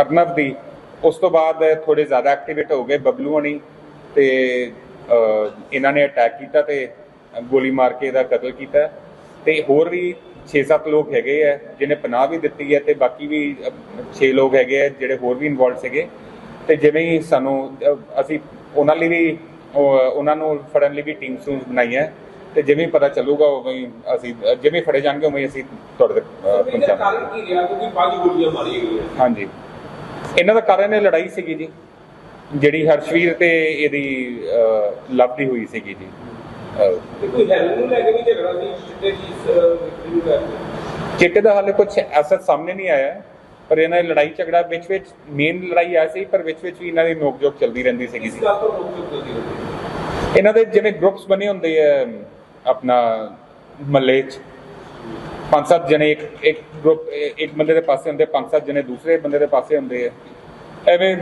ਅਰਨਵ ਦੀ। ਉਸ ਤੋਂ ਬਾਅਦ ਥੋੜੇ ਜ਼ਿਆਦਾ ਐਕਟੀਵੇਟ ਹੋ ਗਏ ਬਬਲੂ ਹਣੀ ਤੇ ਇਹਨਾਂ ਨੇ ਅਟੈਕ ਕੀਤਾ ਤੇ ਗੋਲੀ ਮਾਰ ਕੇ ਇਹਦਾ ਕਤਲ ਕੀਤਾ। ਤੇ ਹੋਰ ਵੀ 6-7 ਲੋਕ ਹੈਗੇ ਆ ਜਿਹਨੇ ਪਨਾਹ ਵੀ ਦਿੱਤੀ ਹੈ ਤੇ ਬਾਕੀ ਵੀ 6 ਲੋਕ ਹੈਗੇ ਆ ਜਿਹੜੇ ਹੋਰ ਵੀ ਇਨਵੋਲਡ ਸੀਗੇ। ਤੇ ਜਿਵੇਂ ਹੀ ਸਾਨੂੰ ਅਸੀਂ ਉਹਨਾਂ ਲਈ ਵੀ ਉਹ- ਉਹਨਾਂ ਨੂੰ ਫੜਨ ਲਈ ਵੀ ਟੀਮ ਸੂਸ ਬਣਾਈ ਹੈ ਤੇ ਜਿਵੇਂ ਪਤਾ ਚੱਲੂਗਾ ਉਵੇਂ ਅਸੀਂ ਜਿਵੇਂ ਫੜੇ ਜਾਣਗੇ ਉਵੇਂ ਅਸੀਂ ਤੁਹਾਡੇ ਤੱਕ ਪਹੁੰਚਾਵਾਂਗੇ। ਕੀ ਰਿਹਾ? ਕਿਉਂਕਿ ਪੰਜ ਗੋਲੀਆਂ ਮਾਰੀਆਂ ਗਈਆਂ। ਹਾਂਜੀ। ਇਹਨਾਂ ਦਾ ਕਾਰਨ ਇਹ ਲੜਾਈ ਸੀਗੀ ਜੀ ਜਿਹੜੀ ਹਰਸ਼ਵੀਰ ਤੇ ਇਹਦੀ ਅਹ, ਲਵ ਦੀ ਹੋਈ ਸੀਗੀ ਜੀ। ਕੋਈ ਹੈਲਨ ਨੂੰ ਲੈ ਕੇ ਵੀ ਝਗੜਾ ਸੀ ਚਿੱਟੇ ਦੀ ਨੂੰ ਚਿੱਟੇ ਹਾਲੇ ਕੁਝ ਐਸਾ ਸਾਹਮਣੇ ਨਹੀਂ ਆਇਆ ਪਰ ਇਹਨਾਂ ਦੀ ਲੜਾਈ ਝਗੜਾ ਵਿੱਚ ਵਿੱਚ ਮੇਨ ਲੜਾਈ ਆ ਸੀ ਪਰ ਵਿੱਚ ਵਿੱਚ ਵੀ ਇਹਨਾਂ ਦੀ ਨੋਕ-ਝੋਕ ਚੱਲਦੀ ਰਹਿੰਦੀ ਸੀਗੀ ਸੀ ਇਹਨਾਂ ਦੇ ਜਿਵੇਂ ਗਰੁੱਪਸ ਬਣੇ ਹੁੰਦੇ ਆ ਆਪਣਾ ਮੱਲੇ 'ਚ ਪੰਜ ਸੱਤ ਜਣੇ, ਇੱਕ ਇੱਕ ਗਰੁੱਪ ਇੱਕ ਬੰਦੇ ਦੇ ਪਾਸੇ ਹੁੰਦੇ ਪੰਜ ਸੱਤ ਜਣੇ ਦੂਸਰੇ ਬੰਦੇ ਦੇ ਪਾਸੇ ਹੁੰਦੇ ਆ। ਐਵੇਂ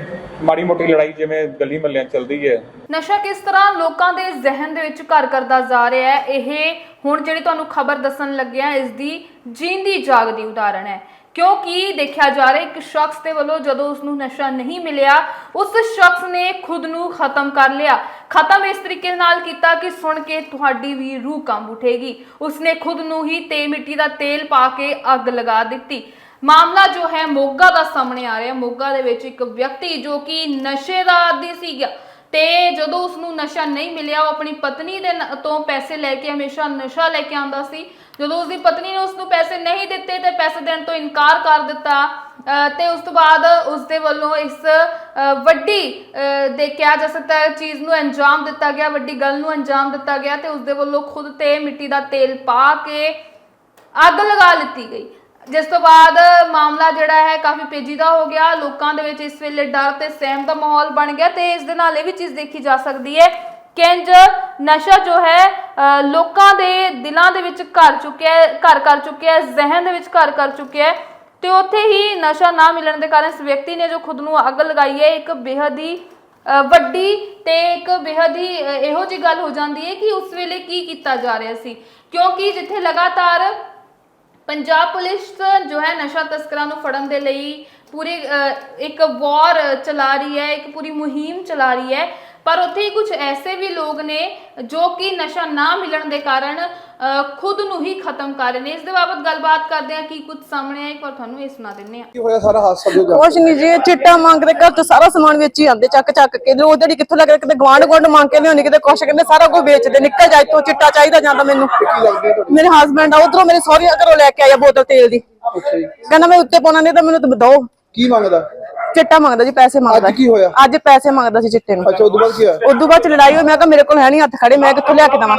ਮਾੜੀ ਮੋਟੀ ਲੜਾਈ ਜਿਵੇਂ ਗਲੀ ਮੱਲਿਆਂ ਚੱਲਦੀ ਹੈ। ਨਸ਼ਾ ਕਿਸ ਤਰ੍ਹਾਂ ਲੋਕਾਂ ਦੇ ਜ਼ਿਹਨ ਦੇ ਵਿੱਚ ਘਰ ਕਰਦਾ ਜਾ ਰਿਹਾ ਹੈ, ਇਹ ਹੁਣ ਜਿਹੜੀ ਤੁਹਾਨੂੰ ਖਬਰ ਦੱਸਣ ਲੱਗਿਆ, ਇਸ ਦੀ ਜੀਂਦੀ ਜਾਗਦੀ ਉਦਾਹਰਣ ਹੈ। ਕਿਉਂਕਿ ਦੇਖਿਆ ਜਾ ਰਿਹਾ? ਇੱਕ ਸ਼ਖਸ ਦੇ ਵੱਲੋਂ ਜਦੋਂ ਉਸ ਨੂੰ ਨਸ਼ਾ ਨਹੀਂ ਮਿਲਿਆ, ਉਸ ਸ਼ਖਸ ਨੇ ਖੁਦ ਨੂੰ ਖਤਮ ਕਰ ਲਿਆ। ਖਤਮ ਇਸ ਤਰੀਕੇ ਨਾਲ ਕੀਤਾ ਕਿ ਸੁਣ ਕੇ ਤੁਹਾਡੀ ਵੀ ਰੂਹ ਕੰਬ ਉਠੇਗੀ। ਉਸਨੇ ਖੁਦ ਨੂੰ ਹੀ ਤੇ ਮਿੱਟੀ ਦਾ ਤੇਲ ਪਾ ਕੇ ਅੱਗ ਲਗਾ ਦਿੱਤੀ। ਮਾਮਲਾ ਜੋ ਹੈ ਮੋਗਾ ਦਾ ਸਾਹਮਣੇ ਆ ਰਿਹਾ। ਮੋਗਾ ਦੇ ਵਿੱਚ ਇੱਕ ਵਿਅਕਤੀ ਜੋ ਕਿ ਨਸ਼ੇ ਦਾ ਆਦੀ ਸੀਗਾ ਤੇ ਜਦੋਂ ਉਸ ਨੂੰ ਨਸ਼ਾ ਨਹੀਂ ਮਿਲਿਆ, ਉਹ ਆਪਣੀ ਪਤਨੀ ਦੇ ਤੋਂ ਪੈਸੇ ਲੈ ਕੇ ਹਮੇਸ਼ਾ ਨਸ਼ਾ ਲੈ ਕੇ ਆਉਂਦਾ ਸੀ। ਜਦੋਂ ਉਸਦੀ ਪਤਨੀ ਨੇ ਉਸ ਨੂੰ ਪੈਸੇ ਨਹੀਂ ਦਿੱਤੇ ਤੇ ਪੈਸੇ ਦੇਣ ਤੋਂ ਇਨਕਾਰ ਕਰ ਦਿੱਤਾ ਤੇ ਉਸ ਤੋਂ ਬਾਅਦ ਉਸ ਦੇ ਵੱਲੋਂ ਇਸ ਵੱਡੀ ਅ, ਦੇ ਕਿਹਾ ਜਾ ਸਕਦਾ ਹੈ ਚੀਜ਼ ਨੂੰ ਅੰਜਾਮ ਦਿੱਤਾ ਗਿਆ ਵੱਡੀ ਗੱਲ ਨੂੰ ਅੰਜਾਮ ਦਿੱਤਾ ਗਿਆ ਤੇ ਉਸ ਦੇ ਵੱਲੋਂ ਖੁਦ ਤੇ ਮਿੱਟੀ ਦਾ ਤੇਲ ਪਾ ਕੇ ਅੱਗ ਲਗਾ ਲਿੱਤੀ ਗਈ। ਜਿਸ ਤੋਂ ਬਾਅਦ ਮਾਮਲਾ ਜਿਹੜਾ ਹੈ ਕਾਫੀ ਪੇਚੀਦਾ ਹੋ ਗਿਆ ਲੋਕਾਂ ਦੇ ਵਿੱਚ ਇਸ ਵੇਲੇ ਡਰ ਤੇ ਸਹਿਮ ਦਾ ਮਾਹੌਲ ਬਣ ਗਿਆ ਤੇ ਇਸ ਦੇ ਨਾਲ ਇਹ ਵੀ ਚੀਜ਼ ਦੇਖੀ ਜਾ ਸਕਦੀ ਹੈ ਕਿ ਇੰਝ ਨਸ਼ਾ ਜੋ ਹੈ ਲੋਕਾਂ ਦੇ ਦਿਲਾਂ ਦੇ ਵਿੱਚ ਘਰ ਚੁੱਕਿਆ ਹੈ ਘਰ ਕਰ ਚੁੱਕਿਆ ਹੈ ਜ਼ਿਹਨ ਦੇ ਵਿੱਚ ਘਰ ਕਰ ਚੁੱਕਿਆ ਹੈ ਤੇ ਉੱਥੇ ਹੀ ਨਸ਼ਾ ਨਾ ਮਿਲਣ ਦੇ ਕਾਰਨ ਇਸ ਵਿਅਕਤੀ ਨੇ ਜੋ ਖੁਦ ਨੂੰ ਅੱਗ ਲਗਾਈ ਹੈ ਇੱਕ ਬੇਹੱਦ ਹੀ ਵੱਡੀ ਤੇ ਇੱਕ ਬੇਹੱਦ ਹੀ ਇਹੋ ਜੀ ਗੱਲ ਹੋ ਜਾਂਦੀ ਹੈ ਕਿ ਉਸ ਵੇਲੇ ਕੀ ਕੀਤਾ ਜਾ ਰਿਹਾ ਸੀ। ਕਿਉਂਕਿ ਜਿੱਥੇ ਲਗਾਤਾਰ ਪੰਜਾਬ ਪੁਲਿਸ ਜੋ ਹੈ ਨਸ਼ਾ ਤਸਕਰਾਂ ਨੂੰ ਫੜਨ ਦੇ ਲਈ ਪੂਰੀ ਅ, ਇੱਕ ਵਾਰ ਚਲਾ ਰਹੀ ਹੈ ਇੱਕ ਪੂਰੀ ਮੁਹਿੰਮ ਚਲਾ ਰਹੀ ਹੈ ਪਰ ਉੱਥੇ ਹੀ ਕੁਝ ਐਸੇ ਵੀ ਲੋਕ ਨੇ ਜੋ ਕਿ ਨਸ਼ਾ ਨਾ ਮਿਲਣ ਦੇ ਕਾਰਨ ਖੁਦ ਨੂੰ ਹੀ ਖਤਮ ਕਰ ਰਹੇ ਨੇ। ਇਸ ਦੇ ਬਾਬਤ ਗੱਲਬਾਤ ਕਰਦੇ ਆ ਕੀ ਕੁਝ ਸਾਹਮਣੇ ਆਇਆ ਇੱਕ ਵਾਰ ਤੁਹਾਨੂੰ ਇਹ ਸੁਣਾ ਦਿੰਨੇ ਆ ਕੀ ਹੋਇਆ ਸਾਰਾ ਹਾਦਸਾ ਜੋ ਕੁਛ ਨਹੀਂ ਜੀ ਇਹ ਚਿੱਟਾ ਮੰਗਦੇ ਘਰ ਤੋਂ ਸਾਰਾ ਸਮਾਨ ਵੇਚੀ ਜਾਂਦੇ ਚੱਕ ਚੱਕ ਕੇ। ਉਹ ਜਿਹੜੀ ਕਿੱਥੋਂ ਲੱਗੇ ਕਿਤੇ ਗਵਾਂਢ ਗਵਾਂਢ ਮੰਗ ਕੇ ਲਿਆਉਣੀ ਕਿਤੇ ਕੁਛ ਕਹਿੰਦੇ ਸਾਰਾ ਕੁਝ ਵੇਚਦੇ ਨਿਕਲ ਜਾ ਇੱਥੋਂ ਚਿੱਟਾ ਚਾਹੀਦਾ ਜਾਂਦਾ ਮੈਨੂੰ। ਮੇਰੇ ਹਸਬੰਡ ਆ ਉਧਰੋਂ ਮੇਰੇ ਸਹੁਰੇ ਘਰੋਂ ਲੈ ਕੇ ਆਇਆ ਬੋਤਲ ਤੇਲ ਦੀ। ਕਹਿੰਦਾ ਮੈਂ ਉੱਤੇ ਪਾਉਣਾ ਨਹੀਂ ਤਾਂ ਮੈਨੂੰ ਤਾਂ ਦੋ ਕੀ ਮੰਗਦਾ? ਚਿੱਟਾ ਮੰਗਦਾ ਜੀ ਪੈਸੇ ਮੰਗਦਾ। ਅੱਜ ਕੀ ਹੋਇਆ? ਅੱਜ ਪੈਸੇ ਮੰਗਦਾ ਸੀ ਚਿੱਟੇ ਨੂੰ। ਅੱਛਾ ਉਦੋਂ ਬਾਅਦ ਕੀ ਹੋਇਆ? ਉਦੋਂ ਬਾਅਦ ਚ ਲੜਾਈ ਹੋਈ ਮੈਂ ਕਿਹਾ ਮੇਰੇ ਕੋਲ ਹੈ ਨਹੀਂ ਹੱਥ ਖੜੇ ਮੈਂ ਕਿੱਥੋਂ ਲਿਆ ਕੇ ਦੇਵਾਂ?